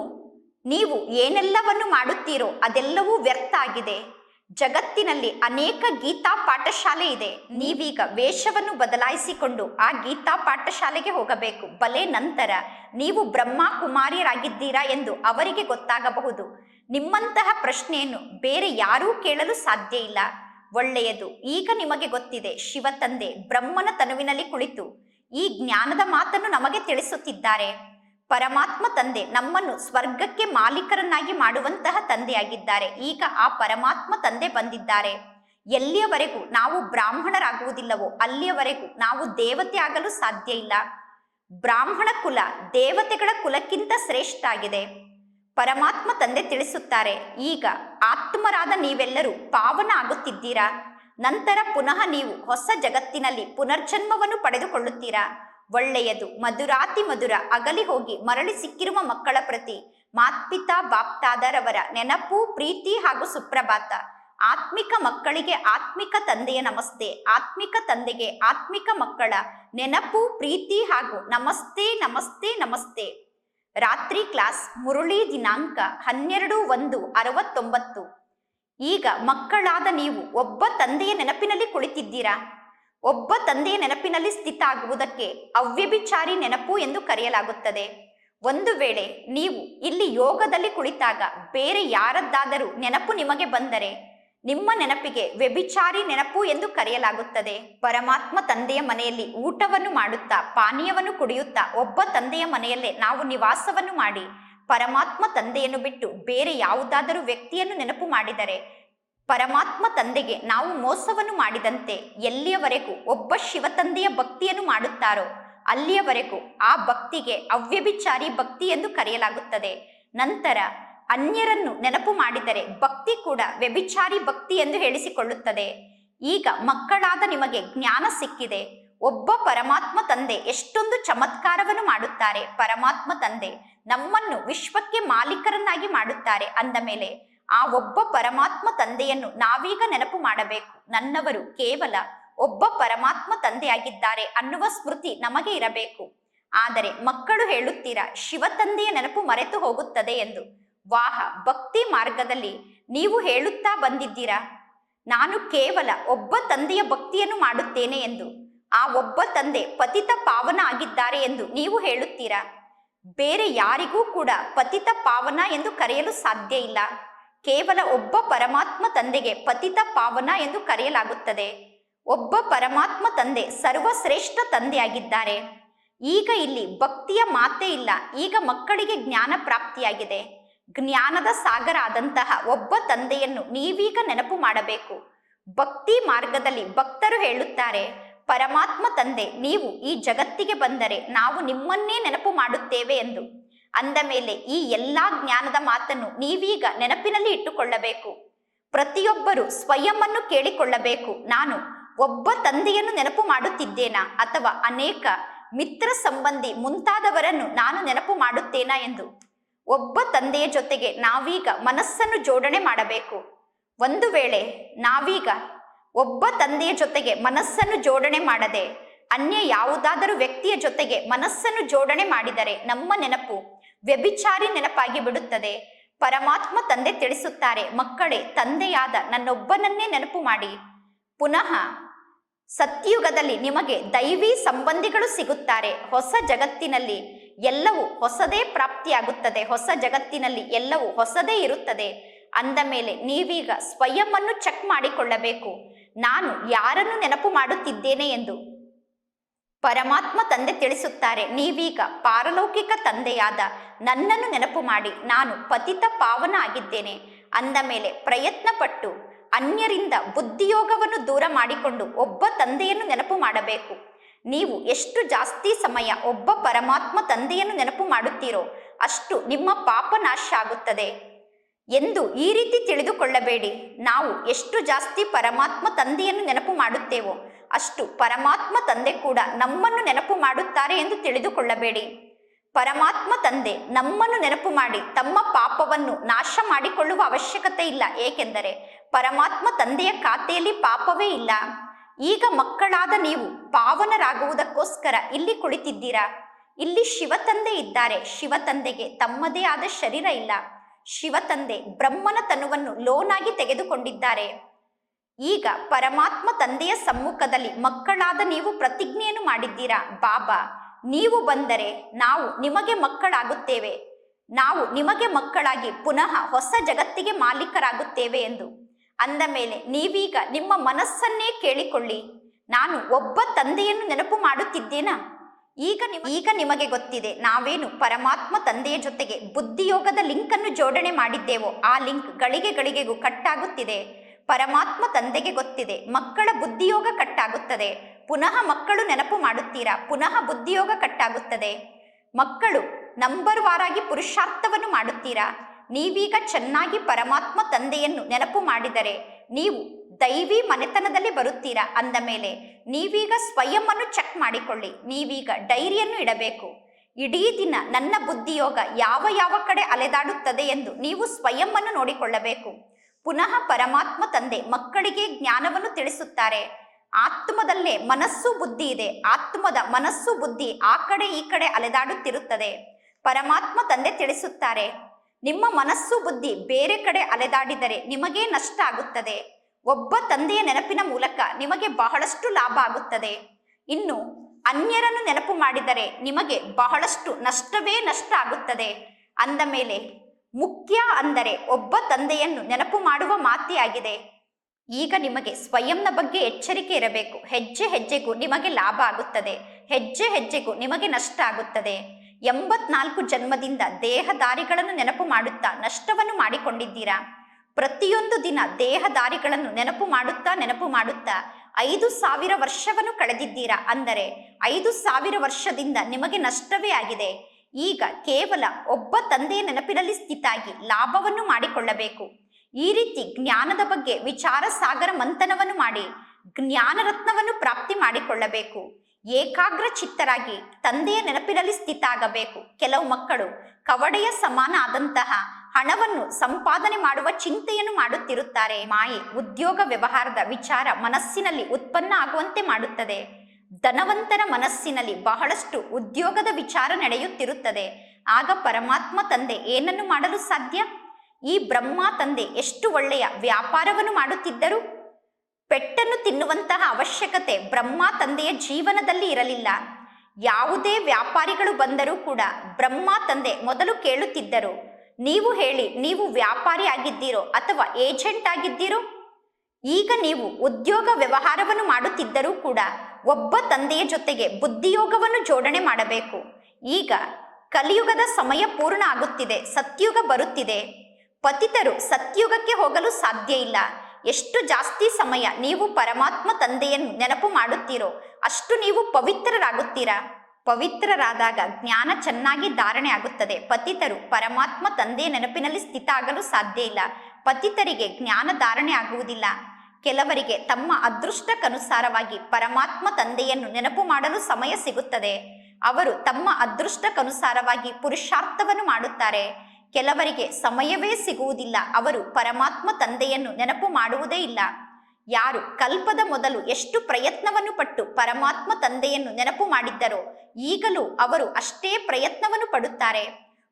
ನೀವು ಏನೆಲ್ಲವನ್ನು ಮಾಡುತ್ತೀರೋ ಅದೆಲ್ಲವೂ ವ್ಯರ್ಥ ಆಗಿದೆ. ಜಗತ್ತಿನಲ್ಲಿ ಅನೇಕ ಗೀತಾ ಪಾಠಶಾಲೆ ಇದೆ. ನೀವೀಗ ವೇಷವನ್ನು ಬದಲಾಯಿಸಿಕೊಂಡು ಆ ಗೀತಾ ಪಾಠಶಾಲೆಗೆ ಹೋಗಬೇಕು. ಬಲೆ ನಂತರ ನೀವು ಬ್ರಹ್ಮ ಕುಮಾರಿಯರಾಗಿದ್ದೀರಾ ಎಂದು ಅವರಿಗೆ ಗೊತ್ತಾಗಬಹುದು. ನಿಮ್ಮಂತಹ ಪ್ರಶ್ನೆಯನ್ನು ಬೇರೆ ಯಾರೂ ಕೇಳಲು ಸಾಧ್ಯ ಇಲ್ಲ. ಒಳ್ಳೆಯದು. ಈಗ ನಿಮಗೆ ಗೊತ್ತಿದೆ ಶಿವ ತಂದೆ ಬ್ರಹ್ಮನ ತನುವಿನಲ್ಲಿ ಕುಳಿತು ಈ ಜ್ಞಾನದ ಮಾತನ್ನು ನಮಗೆ ತಿಳಿಸುತ್ತಿದ್ದಾರೆ. ಪರಮಾತ್ಮ ತಂದೆ ನಮ್ಮನ್ನು ಸ್ವರ್ಗಕ್ಕೆ ಮಾಲೀಕರನ್ನಾಗಿ ಮಾಡುವಂತಹ ತಂದೆಯಾಗಿದ್ದಾರೆ. ಈಗ ಆ ಪರಮಾತ್ಮ ತಂದೆ ಬಂದಿದ್ದಾರೆ. ಎಲ್ಲಿಯವರೆಗೂ ನಾವು ಬ್ರಾಹ್ಮಣರಾಗುವುದಿಲ್ಲವೋ ಅಲ್ಲಿಯವರೆಗೂ ನಾವು ದೇವತೆ ಆಗಲು ಸಾಧ್ಯ ಇಲ್ಲ. ಬ್ರಾಹ್ಮಣ ಕುಲ ದೇವತೆಗಳ ಕುಲಕ್ಕಿಂತ ಶ್ರೇಷ್ಠ ಆಗಿದೆ. ಪರಮಾತ್ಮ ತಂದೆ ತಿಳಿಸುತ್ತಾರೆ, ಈಗ ಆತ್ಮರಾದ ನೀವೆಲ್ಲರೂ ಪಾವನ ಆಗುತ್ತಿದ್ದೀರಾ? ನಂತರ ಪುನಃ ನೀವು ಹೊಸ ಜಗತ್ತಿನಲ್ಲಿ ಪುನರ್ಜನ್ಮವನ್ನು ಪಡೆದುಕೊಳ್ಳುತ್ತೀರಾ? ಒಳ್ಳೆಯದು. ಮಧುರಾತಿ ಮಧುರ, ಅಗಲಿ ಹೋಗಿ ಮರಳಿ ಸಿಕ್ಕಿರುವ ಮಕ್ಕಳ ಪ್ರತಿ. ಮಾತ್ಪಿತಾ ಬಾಪ್ತಾದರವರ ನೆನಪು, ಪ್ರೀತಿ ಹಾಗೂ ಸುಪ್ರಭಾತ. ಆತ್ಮಿಕ ಮಕ್ಕಳಿಗೆ ಆತ್ಮಿಕ ತಂದೆಯ ನಮಸ್ತೆ. ಆತ್ಮಿಕ ತಂದೆಗೆ ಆತ್ಮಿಕ ಮಕ್ಕಳ ನೆನಪು, ಪ್ರೀತಿ ಹಾಗೂ ನಮಸ್ತೆ ನಮಸ್ತೆ ನಮಸ್ತೆ. ರಾತ್ರಿ ಕ್ಲಾಸ್ ಮುರುಳಿ ದಿನಾಂಕ ಹನ್ನೆರಡು ಒಂದು ಅರವತ್ತೊಂಬತ್ತು. ಈಗ ಮಕ್ಕಳಾದ ನೀವು ಒಬ್ಬ ತಂದೆಯ ನೆನಪಿನಲ್ಲಿ ಕುಳಿತಿದ್ದೀರಾ? ಒಬ್ಬ ತಂದೆಯ ನೆನಪಿನಲ್ಲಿ ಸ್ಥಿತ ಆಗುವುದಕ್ಕೆ ಅವ್ಯಭಿಚಾರಿ ನೆನಪು ಎಂದು ಕರೆಯಲಾಗುತ್ತದೆ. ಒಂದು ವೇಳೆ ನೀವು ಇಲ್ಲಿ ಯೋಗದಲ್ಲಿ ಕುಳಿತಾಗ ಬೇರೆ ಯಾರದ್ದಾದರೂ ನೆನಪು ನಿಮಗೆ ಬಂದರೆ ನಿಮ್ಮ ನೆನಪಿಗೆ ವ್ಯಭಿಚಾರಿ ನೆನಪು ಎಂದು ಕರೆಯಲಾಗುತ್ತದೆ. ಪರಮಾತ್ಮ ತಂದೆಯ ಮನೆಯಲ್ಲಿ ಊಟವನ್ನು ಮಾಡುತ್ತಾ ಪಾನೀಯವನ್ನು ಕುಡಿಯುತ್ತಾ ಒಬ್ಬ ತಂದೆಯ ಮನೆಯಲ್ಲೇ ನಾವು ನಿವಾಸವನ್ನು ಮಾಡಿ ಪರಮಾತ್ಮ ತಂದೆಯನ್ನು ಬಿಟ್ಟು ಬೇರೆ ಯಾವುದಾದರೂ ವ್ಯಕ್ತಿಯನ್ನು ನೆನಪು ಮಾಡಿದರೆ ಪರಮಾತ್ಮ ತಂದೆಗೆ ನಾವು ಮೋಸವನ್ನು ಮಾಡಿದಂತೆ ಎಲ್ಲಿಯವರೆಗೂ ಒಬ್ಬ ಶಿವ ತಂದೆಯ ಭಕ್ತಿಯನ್ನು ಮಾಡುತ್ತಾರೋ ಅಲ್ಲಿಯವರೆಗೂ ಆ ಭಕ್ತಿಗೆ ಅವ್ಯಭಿಚಾರಿ ಭಕ್ತಿ ಎಂದು ಕರೆಯಲಾಗುತ್ತದೆ. ನಂತರ ಅನ್ಯರನ್ನು ನೆನಪು ಮಾಡಿದರೆ ಭಕ್ತಿ ಕೂಡ ವ್ಯಭಿಚಾರಿ ಭಕ್ತಿ ಎಂದು ಹೇಳಿಸಿಕೊಳ್ಳುತ್ತದೆ. ಈಗ ಮಕ್ಕಳಾದ ನಿಮಗೆ ಜ್ಞಾನ ಸಿಕ್ಕಿದೆ. ಒಬ್ಬ ಪರಮಾತ್ಮ ತಂದೆ ಎಷ್ಟೊಂದು ಚಮತ್ಕಾರವನ್ನು ಮಾಡುತ್ತಾರೆ. ಪರಮಾತ್ಮ ತಂದೆ ನಮ್ಮನ್ನು ವಿಶ್ವಕ್ಕೆ ಮಾಲೀಕರನ್ನಾಗಿ ಮಾಡುತ್ತಾರೆ ಅಂದ ಮೇಲೆ ಆ ಒಬ್ಬ ಪರಮಾತ್ಮ ತಂದೆಯನ್ನು ನಾವೀಗ ನೆನಪು ಮಾಡಬೇಕು. ನನ್ನವರು ಕೇವಲ ಒಬ್ಬ ಪರಮಾತ್ಮ ತಂದೆಯಾಗಿದ್ದಾರೆ ಅನ್ನುವ ಸ್ಮೃತಿ ನಮಗೆ ಇರಬೇಕು. ಆದರೆ ಮಕ್ಕಳು ಹೇಳುತ್ತೀರಾ, ಶಿವ ತಂದೆಯ ನೆನಪು ಮರೆತು ಹೋಗುತ್ತದೆ ಎಂದು. ವಾಹ, ಭಕ್ತಿ ಮಾರ್ಗದಲ್ಲಿ ನೀವು ಹೇಳುತ್ತಾ ಬಂದಿದ್ದೀರಾ? ನಾನು ಕೇವಲ ಒಬ್ಬ ತಂದೆಯ ಭಕ್ತಿಯನ್ನು ಮಾಡುತ್ತೇನೆ ಎಂದು. ಆ ಒಬ್ಬ ತಂದೆ ಪತಿತ ಪಾವನ ಆಗಿದ್ದಾರೆ ಎಂದು ನೀವು ಹೇಳುತ್ತೀರಾ? ಬೇರೆ ಯಾರಿಗೂ ಕೂಡ ಪತಿತ ಪಾವನ ಎಂದು ಕರೆಯಲು ಸಾಧ್ಯ ಇಲ್ಲ. ಕೇವಲ ಒಬ್ಬ ಪರಮಾತ್ಮ ತಂದೆಗೆ ಪತಿತ ಪಾವನ ಎಂದು ಕರೆಯಲಾಗುತ್ತದೆ. ಒಬ್ಬ ಪರಮಾತ್ಮ ತಂದೆ ಸರ್ವಶ್ರೇಷ್ಠ ತಂದೆಯಾಗಿದ್ದಾರೆ. ಈಗ ಇಲ್ಲಿ ಭಕ್ತಿಯ ಮಾತೇ ಇಲ್ಲ. ಈಗ ಮಕ್ಕಳಿಗೆ ಜ್ಞಾನ ಪ್ರಾಪ್ತಿಯಾಗಿದೆ. ಜ್ಞಾನದ ಸಾಗರ ಆದಂತಹ ಒಬ್ಬ ತಂದೆಯನ್ನು ನೀವೀಗ ನೆನಪು ಮಾಡಬೇಕು. ಭಕ್ತಿ ಮಾರ್ಗದಲ್ಲಿ ಭಕ್ತರು ಹೇಳುತ್ತಾರೆ, ಪರಮಾತ್ಮ ತಂದೆ, ನೀವು ಈ ಜಗತ್ತಿಗೆ ಬಂದರೆ ನಾವು ನಿಮ್ಮನ್ನೇ ನೆನಪು ಮಾಡುತ್ತೇವೆ ಎಂದು. ಅಂದ ಮೇಲೆ ಈ ಎಲ್ಲಾ ಜ್ಞಾನದ ಮಾತನ್ನು ನೀವೀಗ ನೆನಪಿನಲ್ಲಿ ಇಟ್ಟುಕೊಳ್ಳಬೇಕು. ಪ್ರತಿಯೊಬ್ಬರು ಸ್ವಯಂವನ್ನು ಕೇಳಿಕೊಳ್ಳಬೇಕು. ನಾನು ಒಬ್ಬ ತಂದೆಯನ್ನು ನೆನಪು ಮಾಡುತ್ತಿದ್ದೇನಾ ಅಥವಾ ಅನೇಕ ಮಿತ್ರ ಸಂಬಂಧಿ ಮುಂತಾದವರನ್ನು ನಾನು ನೆನಪು ಮಾಡುತ್ತೇನಾ ಎಂದು? ಒಬ್ಬ ತಂದೆಯ ಜೊತೆಗೆ ನಾವೀಗ ಮನಸ್ಸನ್ನು ಜೋಡಣೆ ಮಾಡಬೇಕು. ಒಂದು ವೇಳೆ ನಾವೀಗ ಒಬ್ಬ ತಂದೆಯ ಜೊತೆಗೆ ಮನಸ್ಸನ್ನು ಜೋಡಣೆ ಮಾಡದೆ, ಅನ್ಯ ಯಾವುದಾದರೂ ವ್ಯಕ್ತಿಯ ಜೊತೆಗೆ ಮನಸ್ಸನ್ನು ಜೋಡಣೆ ಮಾಡಿದರೆ ನಮ್ಮ ನೆನಪು ವ್ಯಭಿಚಾರಿ ನೆನಪಾಗಿ ಬಿಡುತ್ತದೆ. ಪರಮಾತ್ಮ ತಂದೆ ತಿಳಿಸುತ್ತಾರೆ, ಮಕ್ಕಳೇ, ತಂದೆಯಾದ ನನ್ನೊಬ್ಬನನ್ನೇ ನೆನಪು ಮಾಡಿ. ಪುನಃ ಸತ್ಯುಗದಲ್ಲಿ ನಿಮಗೆ ದೈವಿ ಸಂಬಂಧಿಗಳು ಸಿಗುತ್ತಾರೆ. ಹೊಸ ಜಗತ್ತಿನಲ್ಲಿ ಎಲ್ಲವೂ ಹೊಸದೇ ಪ್ರಾಪ್ತಿಯಾಗುತ್ತದೆ. ಹೊಸ ಜಗತ್ತಿನಲ್ಲಿ ಎಲ್ಲವೂ ಹೊಸದೇ ಇರುತ್ತದೆ. ಅಂದ ಮೇಲೆ ನೀವೀಗ ಸ್ವಯಂವನ್ನು ಚೆಕ್ ಮಾಡಿಕೊಳ್ಳಬೇಕು. ನಾನು ಯಾರನ್ನು ನೆನಪು ಮಾಡುತ್ತಿದ್ದೇನೆ ಎಂದು. ಪರಮಾತ್ಮ ತಂದೆ ತಿಳಿಸುತ್ತಾರೆ. ನೀವೀಗ ಪಾರಲೌಕಿಕ ತಂದೆಯಾದ ನನ್ನನ್ನು ನೆನಪು ಮಾಡಿ ನಾನು ಪತಿತ ಪಾವನ ಆಗಿದ್ದೇನೆ. ಅಂದ ಮೇಲೆ ಪ್ರಯತ್ನ ಪಟ್ಟು ಅನ್ಯರಿಂದ ಬುದ್ಧಿಯೋಗವನ್ನು ದೂರ ಮಾಡಿಕೊಂಡು ಒಬ್ಬ ತಂದೆಯನ್ನು ನೆನಪು ಮಾಡಬೇಕು. ನೀವು ಎಷ್ಟು ಜಾಸ್ತಿ ಸಮಯ ಒಬ್ಬ ಪರಮಾತ್ಮ ತಂದೆಯನ್ನು ನೆನಪು ಮಾಡುತ್ತೀರೋ ಅಷ್ಟು ನಿಮ್ಮ ಪಾಪ ನಾಶ ಆಗುತ್ತದೆ. ಎಂದು ಈ ರೀತಿ ತಿಳಿದುಕೊಳ್ಳಬೇಡಿ. ನಾವು ಎಷ್ಟು ಜಾಸ್ತಿ ಪರಮಾತ್ಮ ತಂದೆಯನ್ನು ನೆನಪು ಮಾಡುತ್ತೇವೋ ಅಷ್ಟು ಪರಮಾತ್ಮ ತಂದೆ ಕೂಡ ನಮ್ಮನ್ನು ನೆನಪು ಮಾಡುತ್ತಾರೆ ಎಂದು ತಿಳಿದುಕೊಳ್ಳಬೇಡಿ. ಪರಮಾತ್ಮ ತಂದೆ, ನಮ್ಮನ್ನು ನೆನಪು ಮಾಡಿ, ತಮ್ಮ ಪಾಪವನ್ನು ನಾಶ ಮಾಡಿಕೊಳ್ಳುವ ಅವಶ್ಯಕತೆ ಇಲ್ಲ. ಏಕೆಂದರೆ ಪರಮಾತ್ಮ ತಂದೆಯ ಖಾತೆಯಲ್ಲಿ ಪಾಪವೇ ಇಲ್ಲ. ಈಗ ಮಕ್ಕಳಾದ ನೀವು ಪಾವನರಾಗುವುದಕ್ಕೋಸ್ಕರ ಇಲ್ಲಿ ಕುಳಿತಿದ್ದೀರಾ? ಇಲ್ಲಿ ಶಿವತಂದೆ ಇದ್ದಾರೆ. ಶಿವತಂದೆಗೆ ತಮ್ಮದೇ ಆದ ಶರೀರ ಇಲ್ಲ. ಶಿವತಂದೆ ಬ್ರಹ್ಮನ ತನುವನ್ನು ಲೋನಾಗಿ ತೆಗೆದುಕೊಂಡಿದ್ದಾರೆ. ಈಗ ಪರಮಾತ್ಮ ತಂದೆಯ ಸಮ್ಮುಖದಲ್ಲಿ ಮಕ್ಕಳಾದ ನೀವು ಪ್ರತಿಜ್ಞೆಯನ್ನು ಮಾಡಿದ್ದೀರಾ? ಬಾಬಾ ನೀವು ಬಂದರೆ ನಾವು ನಿಮಗೆ ಮಕ್ಕಳಾಗುತ್ತೇವೆ. ನಾವು ನಿಮಗೆ ಮಕ್ಕಳಾಗಿ ಪುನಃ ಹೊಸ ಜಗತ್ತಿಗೆ ಮಾಲೀಕರಾಗುತ್ತೇವೆ ಎಂದು. ಅಂದ ಮೇಲೆ ನೀವೀಗ ನಿಮ್ಮ ಮನಸ್ಸನ್ನೇ ಕೇಳಿಕೊಳ್ಳಿ. ನಾನು ಒಬ್ಬ ತಂದೆಯನ್ನು ನೆನಪು ಮಾಡುತ್ತಿದ್ದೇನಾ? ಈಗ ನಿಮ್, ಈಗ ನಿಮಗೆ ಗೊತ್ತಿದೆ ನಾವೇನು ಪರಮಾತ್ಮ ತಂದೆಯ ಜೊತೆಗೆ ಬುದ್ಧಿಯೋಗದ ಲಿಂಕ್ ಅನ್ನು ಜೋಡಣೆ ಮಾಡಿದ್ದೇವೋ ಆ ಲಿಂಕ್ ಗಳಿಗೆ ಗಳಿಗೆಗೂ ಕಟ್ಟಾಗುತ್ತಿದೆ. ಪರಮಾತ್ಮ ತಂದೆಗೆ ಗೊತ್ತಿದೆ ಮಕ್ಕಳ ಬುದ್ಧಿಯೋಗ ಕಟ್ಟಾಗುತ್ತದೆ. ಪುನಃ ಮಕ್ಕಳು ನೆನಪು ಮಾಡುತ್ತೀರಾ? ಪುನಃ ಬುದ್ಧಿಯೋಗ ಕಟ್ಟಾಗುತ್ತದೆ. ಮಕ್ಕಳು ನಂಬರ್ ವಾರಾಗಿ ಪುರುಷಾರ್ಥವನ್ನು ಮಾಡುತ್ತೀರಾ? ನೀವೀಗ ಚೆನ್ನಾಗಿ ಪರಮಾತ್ಮ ತಂದೆಯನ್ನು ನೆನಪು ಮಾಡಿದರೆ ನೀವು ದೈವಿ ಮನೆತನದಲ್ಲಿ ಬರುತ್ತೀರಾ? ಅಂದ ಮೇಲೆ, ನೀವೀಗ ಸ್ವಯಂ ಅನ್ನು ಚೆಕ್ ಮಾಡಿಕೊಳ್ಳಿ. ನೀವೀಗ ಡೈರಿಯನ್ನು ಇಡಬೇಕು. ಇಡೀ ದಿನ ನನ್ನ ಬುದ್ಧಿಯೋಗ ಯಾವ ಯಾವ ಕಡೆ ಅಲೆದಾಡುತ್ತದೆ ಎಂದು ನೀವು ಸ್ವಯಂ ಅನ್ನು ನೋಡಿಕೊಳ್ಳಬೇಕು. ಪುನಃ ಪರಮಾತ್ಮ ತಂದೆ ಮಕ್ಕಳಿಗೆ ಜ್ಞಾನವನ್ನು ತಿಳಿಸುತ್ತಾರೆ. ಆತ್ಮದಲ್ಲೇ ಮನಸ್ಸು ಬುದ್ಧಿ ಇದೆ. ಆತ್ಮದ ಮನಸ್ಸು ಬುದ್ಧಿ ಆ ಕಡೆ ಈ ಕಡೆ ಅಲೆದಾಡುತ್ತಿರುತ್ತದೆ. ಪರಮಾತ್ಮ ತಂದೆ ತಿಳಿಸುತ್ತಾರೆ, ನಿಮ್ಮ ಮನಸ್ಸು ಬುದ್ಧಿ ಬೇರೆ ಕಡೆ ಅಲೆದಾಡಿದರೆ ನಿಮಗೆ ನಷ್ಟ ಆಗುತ್ತದೆ. ಒಬ್ಬ ತಂದೆಯ ನೆನಪಿನ ಮೂಲಕ ನಿಮಗೆ ಬಹಳಷ್ಟು ಲಾಭ ಆಗುತ್ತದೆ. ಇನ್ನು ಅನ್ಯರನ್ನು ನೆನಪು ಮಾಡಿದರೆ ನಿಮಗೆ ಬಹಳಷ್ಟು ನಷ್ಟವೇ ನಷ್ಟ ಆಗುತ್ತದೆ. ಅಂದ ಮೇಲೆ ಮುಖ್ಯ ಅಂದರೆ ಒಬ್ಬ ತಂದೆಯನ್ನು ನೆನಪು ಮಾಡುವ ಮಾತೇ ಆಗಿದೆ ಈಗ ನಿಮಗೆ ಸ್ವಯಂನ ಬಗ್ಗೆ ಎಚ್ಚರಿಕೆ ಇರಬೇಕು. ಹೆಜ್ಜೆ ಹೆಜ್ಜೆಗೂ ನಿಮಗೆ ಲಾಭ ಆಗುತ್ತದೆ. ಹೆಜ್ಜೆ ಹೆಜ್ಜೆಗೂ ನಿಮಗೆ ನಷ್ಟ ಆಗುತ್ತದೆ. ಎಂಬತ್ನಾಲ್ಕು ಜನ್ಮದಿಂದ ದೇಹದಾರಿಗಳನ್ನು ನೆನಪು ಮಾಡುತ್ತಾ ನಷ್ಟವನ್ನು ಮಾಡಿಕೊಂಡಿದ್ದೀರಾ? ಪ್ರತಿಯೊಂದು ದಿನ ದೇಹದಾರಿಗಳನ್ನು ನೆನಪು ಮಾಡುತ್ತಾ ನೆನಪು ಮಾಡುತ್ತಾ ಐದು ಸಾವಿರ ವರ್ಷವನ್ನು ಕಳೆದಿದ್ದೀರಾ? ಅಂದರೆ ಐದು ಸಾವಿರ ವರ್ಷದಿಂದ ನಿಮಗೆ ನಷ್ಟವೇ ಆಗಿದೆ. ಈಗ ಕೇವಲ ಒಬ್ಬ ತಂದೆಯ ನೆನಪಿನಲ್ಲಿ ಸ್ಥಿತಾಗಿ ಲಾಭವನ್ನು ಮಾಡಿಕೊಳ್ಳಬೇಕು. ಈ ರೀತಿ ಜ್ಞಾನದ ಬಗ್ಗೆ ವಿಚಾರ ಸಾಗರ ಮಂಥನವನ್ನು ಮಾಡಿ, ಜ್ಞಾನರತ್ನವನ್ನು ಪ್ರಾಪ್ತಿ ಮಾಡಿಕೊಳ್ಳಬೇಕು. ಏಕಾಗ್ರ ಚಿತ್ತರಾಗಿ ತಂದೆಯ ನೆನಪಿನಲ್ಲಿ ಸ್ಥಿತ ಆಗಬೇಕು ಕೆಲವು ಮಕ್ಕಳು ಕವಡೆಯ ಸಮಾನ ಆದಂತಹ ಹಣವನ್ನು ಸಂಪಾದನೆ ಮಾಡುವ ಚಿಂತೆಯನ್ನು ಮಾಡುತ್ತಿರುತ್ತಾರೆ. ಮಾಯೆ ಉದ್ಯೋಗ ವ್ಯವಹಾರದ ವಿಚಾರ ಮನಸ್ಸಿನಲ್ಲಿ ಉತ್ಪನ್ನ ಆಗುವಂತೆ ಮಾಡುತ್ತದೆ. ಧನವಂತನ ಮನಸ್ಸಿನಲ್ಲಿ ಬಹಳಷ್ಟು ಉದ್ಯೋಗದ ವಿಚಾರ ನಡೆಯುತ್ತಿರುತ್ತದೆ. ಆಗ ಪರಮಾತ್ಮ ತಂದೆ ಏನನ್ನು ಮಾಡಲು ಸಾಧ್ಯ? ಈ ಬ್ರಹ್ಮ ತಂದೆ ಎಷ್ಟು ಒಳ್ಳೆಯ ವ್ಯಾಪಾರವನ್ನು ಮಾಡುತ್ತಿದ್ದರು? ಪೆಟ್ಟನ್ನು ತಿನ್ನುವಂತಹ ಅವಶ್ಯಕತೆ ಬ್ರಹ್ಮ ತಂದೆಯ ಜೀವನದಲ್ಲಿ ಇರಲಿಲ್ಲ. ಯಾವುದೇ ವ್ಯಾಪಾರಿಗಳು ಬಂದರೂ ಕೂಡ ಬ್ರಹ್ಮ ತಂದೆ ಮೊದಲು ಕೇಳುತ್ತಿದ್ದರು, ನೀವು ಹೇಳಿ, ನೀವು ವ್ಯಾಪಾರಿ ಆಗಿದ್ದೀರೋ ಅಥವಾ ಏಜೆಂಟ್ ಆಗಿದ್ದೀರೋ? ಈಗ ನೀವು ಉದ್ಯೋಗ ವ್ಯವಹಾರವನ್ನು ಮಾಡುತ್ತಿದ್ದರೂ ಕೂಡ ಒಬ್ಬ ತಂದೆಯ ಜೊತೆಗೆ ಬುದ್ಧಿಯೋಗವನ್ನು ಜೋಡಣೆ ಮಾಡಬೇಕು. ಈಗ ಕಲಿಯುಗದ ಸಮಯ ಪೂರ್ಣ ಆಗುತ್ತಿದೆ, ಸತ್ಯುಗ ಬರುತ್ತಿದೆ. ಪತಿತರು ಸತ್ಯುಗಕ್ಕೆ ಹೋಗಲು ಸಾಧ್ಯ ಇಲ್ಲ. ಎಷ್ಟು ಜಾಸ್ತಿ ಸಮಯ ನೀವು ಪರಮಾತ್ಮ ತಂದೆಯನ್ನು ನೆನಪು ಮಾಡುತ್ತೀರೋ ಅಷ್ಟು ನೀವು ಪವಿತ್ರರಾಗುತ್ತೀರಾ. ಪವಿತ್ರರಾದಾಗ ಜ್ಞಾನ ಚೆನ್ನಾಗಿ ಧಾರಣೆ ಆಗುತ್ತದೆ. ಪತಿತರು ಪರಮಾತ್ಮ ತಂದೆಯ ನೆನಪಿನಲ್ಲಿ ಸ್ಥಿತ ಆಗಲು ಸಾಧ್ಯ ಇಲ್ಲ. ಪತಿತರಿಗೆ ಜ್ಞಾನ ಧಾರಣೆ ಆಗುವುದಿಲ್ಲ. ಕೆಲವರಿಗೆ ತಮ್ಮ ಅದೃಷ್ಟಕ್ಕನುಸಾರವಾಗಿ ಪರಮಾತ್ಮ ತಂದೆಯನ್ನು ನೆನಪು ಮಾಡಲು ಸಮಯ ಸಿಗುತ್ತದೆ. ಅವರು ತಮ್ಮ ಅದೃಷ್ಟಕ್ಕನುಸಾರವಾಗಿ ಪುರುಷಾರ್ಥವನ್ನು ಮಾಡುತ್ತಾರೆ. ಕೆಲವರಿಗೆ ಸಮಯವೇ ಸಿಗುವುದಿಲ್ಲ. ಅವರು ಪರಮಾತ್ಮ ತಂದೆಯನ್ನು ನೆನಪು ಮಾಡುವುದೇ ಇಲ್ಲ. ಯಾರು ಕಲ್ಪದ ಮೊದಲು ಎಷ್ಟು ಪ್ರಯತ್ನವನ್ನು ಪಟ್ಟು ಪರಮಾತ್ಮ ತಂದೆಯನ್ನು ನೆನಪು ಮಾಡಿದ್ದರೋ, ಈಗಲೂ ಅವರು ಅಷ್ಟೇ ಪ್ರಯತ್ನವನ್ನು ಪಡುತ್ತಾರೆ.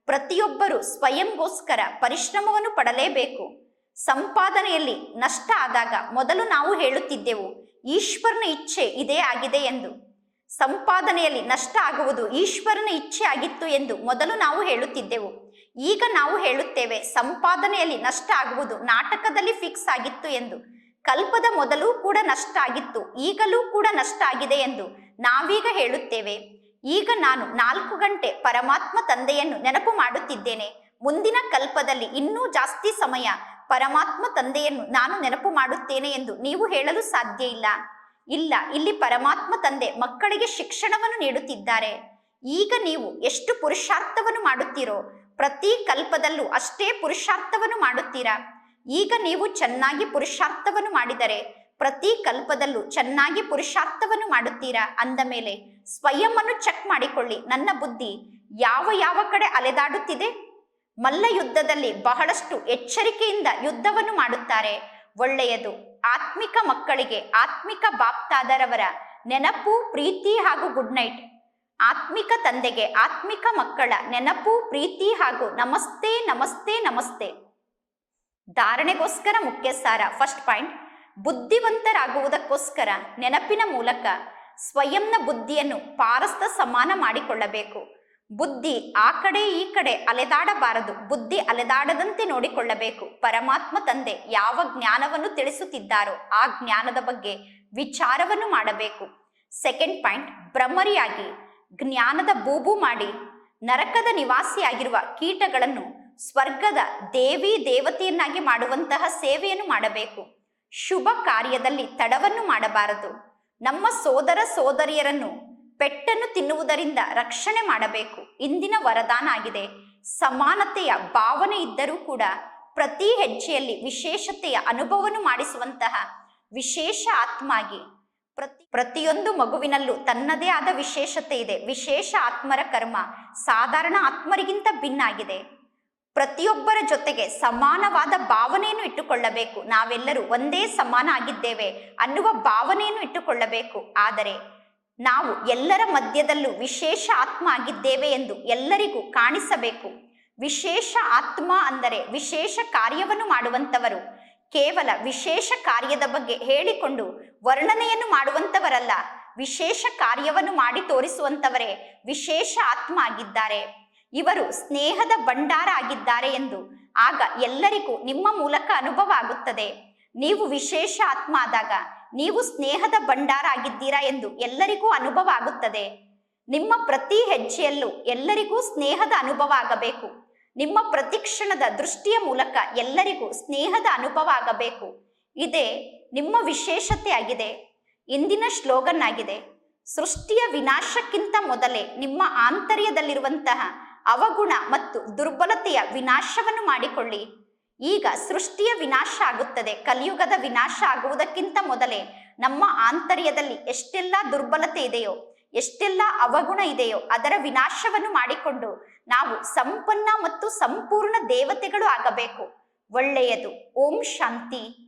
ಪ್ರತಿಯೊಬ್ಬರು ಸ್ವಯಂಗೋಸ್ಕರ ಪರಿಶ್ರಮವನ್ನು ಪಡಲೇಬೇಕು. ಸಂಪಾದನೆಯಲ್ಲಿ ನಷ್ಟ ಆದಾಗ ಮೊದಲು ನಾವು ಹೇಳುತ್ತಿದ್ದೆವು, ಈಶ್ವರನ ಇಚ್ಛೆ ಇದೇ ಆಗಿದೆ ಎಂದು. ಸಂಪಾದನೆಯಲ್ಲಿ ನಷ್ಟ ಆಗುವುದು ಈಶ್ವರನ ಇಚ್ಛೆ ಆಗಿತ್ತು ಎಂದು ಮೊದಲು ನಾವು ಹೇಳುತ್ತಿದ್ದೆವು. ಈಗ ನಾವು ಹೇಳುತ್ತೇವೆ, ಸಂಪಾದನೆಯಲ್ಲಿ ನಷ್ಟ ಆಗುವುದು ನಾಟಕದಲ್ಲಿ ಫಿಕ್ಸ್ ಆಗಿತ್ತು ಎಂದು. ಕಲ್ಪದ ಮೊದಲು ಕೂಡ ನಷ್ಟ ಆಗಿತ್ತು, ಈಗಲೂ ಕೂಡ ನಷ್ಟ ಆಗಿದೆ ಎಂದು ನಾವೀಗ ಹೇಳುತ್ತೇವೆ. ಈಗ ನಾನು ನಾಲ್ಕು ಗಂಟೆ ಪರಮಾತ್ಮ ತಂದೆಯನ್ನು ನೆನಪು ಮಾಡುತ್ತಿದ್ದೇನೆ. ಮುಂದಿನ ಕಲ್ಪದಲ್ಲಿ ಇನ್ನೂ ಜಾಸ್ತಿ ಸಮಯ ಪರಮಾತ್ಮ ತಂದೆಯನ್ನು ನಾನು ನೆನಪು ಮಾಡುತ್ತೇನೆ ಎಂದು ನೀವು ಹೇಳಲು ಸಾಧ್ಯ ಇಲ್ಲ. ಇಲ್ಲ, ಇಲ್ಲಿ ಪರಮಾತ್ಮ ತಂದೆ ಮಕ್ಕಳಿಗೆ ಶಿಕ್ಷಣವನ್ನು ನೀಡುತ್ತಿದ್ದಾರೆ. ಈಗ ನೀವು ಎಷ್ಟು ಪುರುಷಾರ್ಥವನ್ನು ಮಾಡುತ್ತೀರೋ ಪ್ರತಿ ಕಲ್ಪದಲ್ಲೂ ಅಷ್ಟೇ ಪುರುಷಾರ್ಥವನ್ನು ಮಾಡುತ್ತೀರಾ? ಈಗ ನೀವು ಚೆನ್ನಾಗಿ ಪುರುಷಾರ್ಥವನ್ನು ಮಾಡಿದರೆ ಪ್ರತಿ ಕಲ್ಪದಲ್ಲೂ ಚೆನ್ನಾಗಿ ಪುರುಷಾರ್ಥವನ್ನು ಮಾಡುತ್ತೀರಾ? ಅಂದ ಮೇಲೆ ಸ್ವಯಂ ಚೆಕ್ ಮಾಡಿಕೊಳ್ಳಿ ನನ್ನ ಬುದ್ಧಿ. ಯಾವ ಯಾವ ಕಡೆ ಅಲೆದಾಡುತ್ತಿದೆ? ಮಲ್ಲ ಯುದ್ಧದಲ್ಲಿ ಬಹಳಷ್ಟು ಎಚ್ಚರಿಕೆಯಿಂದ ಯುದ್ಧವನ್ನು ಮಾಡುತ್ತಾರೆ. ಒಳ್ಳೆಯದು. ಆತ್ಮಿಕ ಮಕ್ಕಳಿಗೆ ಆತ್ಮಿಕ ಬಾಪ್ತಾದರವರ ನೆನಪು, ಪ್ರೀತಿ ಹಾಗೂ ಗುಡ್ ನೈಟ್. ಆತ್ಮಿಕ ತಂದೆಗೆ, ಆತ್ಮಿಕ ಮಕ್ಕಳ ನೆನಪು, ಪ್ರೀತಿ ಹಾಗೂ ನಮಸ್ತೆ ನಮಸ್ತೆ ನಮಸ್ತೆ. ಧಾರಣೆಗೋಸ್ಕರ ಮುಖ್ಯ ಸಾರ ಫಸ್ಟ್ ಪಾಯಿಂಟ್ ಬುದ್ಧಿವಂತರಾಗುವುದಕ್ಕೋಸ್ಕರ ನೆನಪಿನ ಮೂಲಕ ಸ್ವಯಂನ ಬುದ್ಧಿಯನ್ನು ಪಾರಸ್ತ ಸಮಾನ ಮಾಡಿಕೊಳ್ಳಬೇಕು. ಬುದ್ಧಿ ಆ ಕಡೆ ಈ ಕಡೆ ಅಲೆದಾಡಬಾರದು. ಬುದ್ಧಿ ಅಲೆದಾಡದಂತೆ ನೋಡಿಕೊಳ್ಳಬೇಕು. ಪರಮಾತ್ಮ ತಂದೆ ಯಾವ ಜ್ಞಾನವನ್ನು ತಿಳಿಸುತ್ತಿದ್ದಾರೋ ಆ ಜ್ಞಾನದ ಬಗ್ಗೆ ವಿಚಾರವನ್ನು ಮಾಡಬೇಕು. ಸೆಕೆಂಡ್ ಪಾಯಿಂಟ್ ಭ್ರಮರಿಯಾಗಿ ಜ್ಞಾನದ ಬೂಬು ಮಾಡಿ ನರಕದ ನಿವಾಸಿಯಾಗಿರುವ ಕೀಟಗಳನ್ನು ಸ್ವರ್ಗದ ದೇವಿ ದೇವತೆಯನ್ನಾಗಿ ಮಾಡುವಂತಹ ಸೇವೆಯನ್ನು ಮಾಡಬೇಕು. ಶುಭ ಕಾರ್ಯದಲ್ಲಿ ತಡವನ್ನು ಮಾಡಬಾರದು. ನಮ್ಮ ಸೋದರ ಸೋದರಿಯರನ್ನು ಪೆಟ್ಟನ್ನು ತಿನ್ನುವುದರಿಂದ ರಕ್ಷಣೆ ಮಾಡಬೇಕು. ಇಂದಿನ ವರದಾನ ಆಗಿದೆ. ಸಮಾನತೆಯ ಭಾವನೆ ಇದ್ದರೂ ಕೂಡ ಪ್ರತಿ ಹೆಜ್ಜೆಯಲ್ಲಿ ವಿಶೇಷತೆಯ ಅನುಭವವನ್ನು ಮಾಡಿಸುವಂತಹ ವಿಶೇಷ ಆತ್ಮಾಗಿ ಪ್ರತಿ ಪ್ರತಿಯೊಂದು ಮಗುವಿನಲ್ಲೂ ತನ್ನದೇ ಆದ ವಿಶೇಷತೆ ಇದೆ. ವಿಶೇಷ ಆತ್ಮರ ಕರ್ಮ ಸಾಧಾರಣ ಆತ್ಮರಿಗಿಂತ ಭಿನ್ನಾಗಿದೆ. ಪ್ರತಿಯೊಬ್ಬರ ಜೊತೆಗೆ ಸಮಾನವಾದ ಭಾವನೆಯನ್ನು ಇಟ್ಟುಕೊಳ್ಳಬೇಕು. ನಾವೆಲ್ಲರೂ ಒಂದೇ ಸಮಾನ ಆಗಿದ್ದೇವೆ ಅನ್ನುವ ಭಾವನೆಯನ್ನು ಇಟ್ಟುಕೊಳ್ಳಬೇಕು. ಆದರೆ ನಾವು ಎಲ್ಲರ ಮಧ್ಯದಲ್ಲೂ ವಿಶೇಷ ಆತ್ಮ ಆಗಿದ್ದೇವೆ ಎಂದು ಎಲ್ಲರಿಗೂ ಕಾಣಿಸಬೇಕು. ವಿಶೇಷ ಆತ್ಮ ಅಂದರೆ ವಿಶೇಷ ಕಾರ್ಯವನ್ನು ಮಾಡುವಂತವರು ಕೇವಲ ವಿಶೇಷ ಕಾರ್ಯದ ಬಗ್ಗೆ ಹೇಳಿಕೊಂಡು ವರ್ಣನೆಯನ್ನು ಮಾಡುವಂತವರಲ್ಲ ವಿಶೇಷ ಕಾರ್ಯವನ್ನು ಮಾಡಿ ತೋರಿಸುವಂತವರೇ ವಿಶೇಷ ಆತ್ಮ ಆಗಿದ್ದಾರೆ ಇವರು ಸ್ನೇಹದ ಭಂಡಾರ ಆಗಿದ್ದಾರೆ ಎಂದು ಆಗ ಎಲ್ಲರಿಗೂ ನಿಮ್ಮ ಮೂಲಕ ಅನುಭವ ಆಗುತ್ತದೆ. ನೀವು ವಿಶೇಷ ಆತ್ಮ ಆದಾಗ ನೀವು ಸ್ನೇಹದ ಭಂಡಾರ ಆಗಿದ್ದೀರಾ ಎಂದು ಎಲ್ಲರಿಗೂ ಅನುಭವ ಆಗುತ್ತದೆ. ನಿಮ್ಮ ಪ್ರತಿ ಹೆಜ್ಜೆಯಲ್ಲೂ ಎಲ್ಲರಿಗೂ ಸ್ನೇಹದ ಅನುಭವ ಆಗಬೇಕು. ನಿಮ್ಮ ಪ್ರತಿಕ್ಷಣದ ದೃಷ್ಟಿಯ ಮೂಲಕ ಎಲ್ಲರಿಗೂ ಸ್ನೇಹದ ಅನುಭವ ಆಗಬೇಕು. ಇದೇ ನಿಮ್ಮ ವಿಶೇಷತೆ ಆಗಿದೆ. ಇಂದಿನ ಶ್ಲೋಗನ್ ಆಗಿದೆ ಸೃಷ್ಟಿಯ ವಿನಾಶಕ್ಕಿಂತ ಮೊದಲೇ ನಿಮ್ಮ ಆಂತರ್ಯದಲ್ಲಿರುವಂತಹ ಅವಗುಣ ಮತ್ತು ದುರ್ಬಲತೆಯ ವಿನಾಶವನ್ನು ಮಾಡಿಕೊಳ್ಳಿ. ಈಗ ಸೃಷ್ಟಿಯ ವಿನಾಶ ಆಗುತ್ತದೆ. ಕಲಿಯುಗದ ವಿನಾಶ ಆಗುವುದಕ್ಕಿಂತ ಮೊದಲೇ ನಮ್ಮ ಆಂತರ್ಯದಲ್ಲಿ ಎಷ್ಟೆಲ್ಲ ದುರ್ಬಲತೆ ಇದೆಯೋ, ಎಷ್ಟೆಲ್ಲ ಅವಗುಣ ಇದೆಯೋ ಅದರ ವಿನಾಶವನ್ನು ಮಾಡಿಕೊಂಡು ನಾವು ಸಂಪನ್ನ ಮತ್ತು ಸಂಪೂರ್ಣ ದೇವತೆಗಳು ಆಗಬೇಕು. ಒಳ್ಳೆಯದು. ಓಂ ಶಾಂತಿ.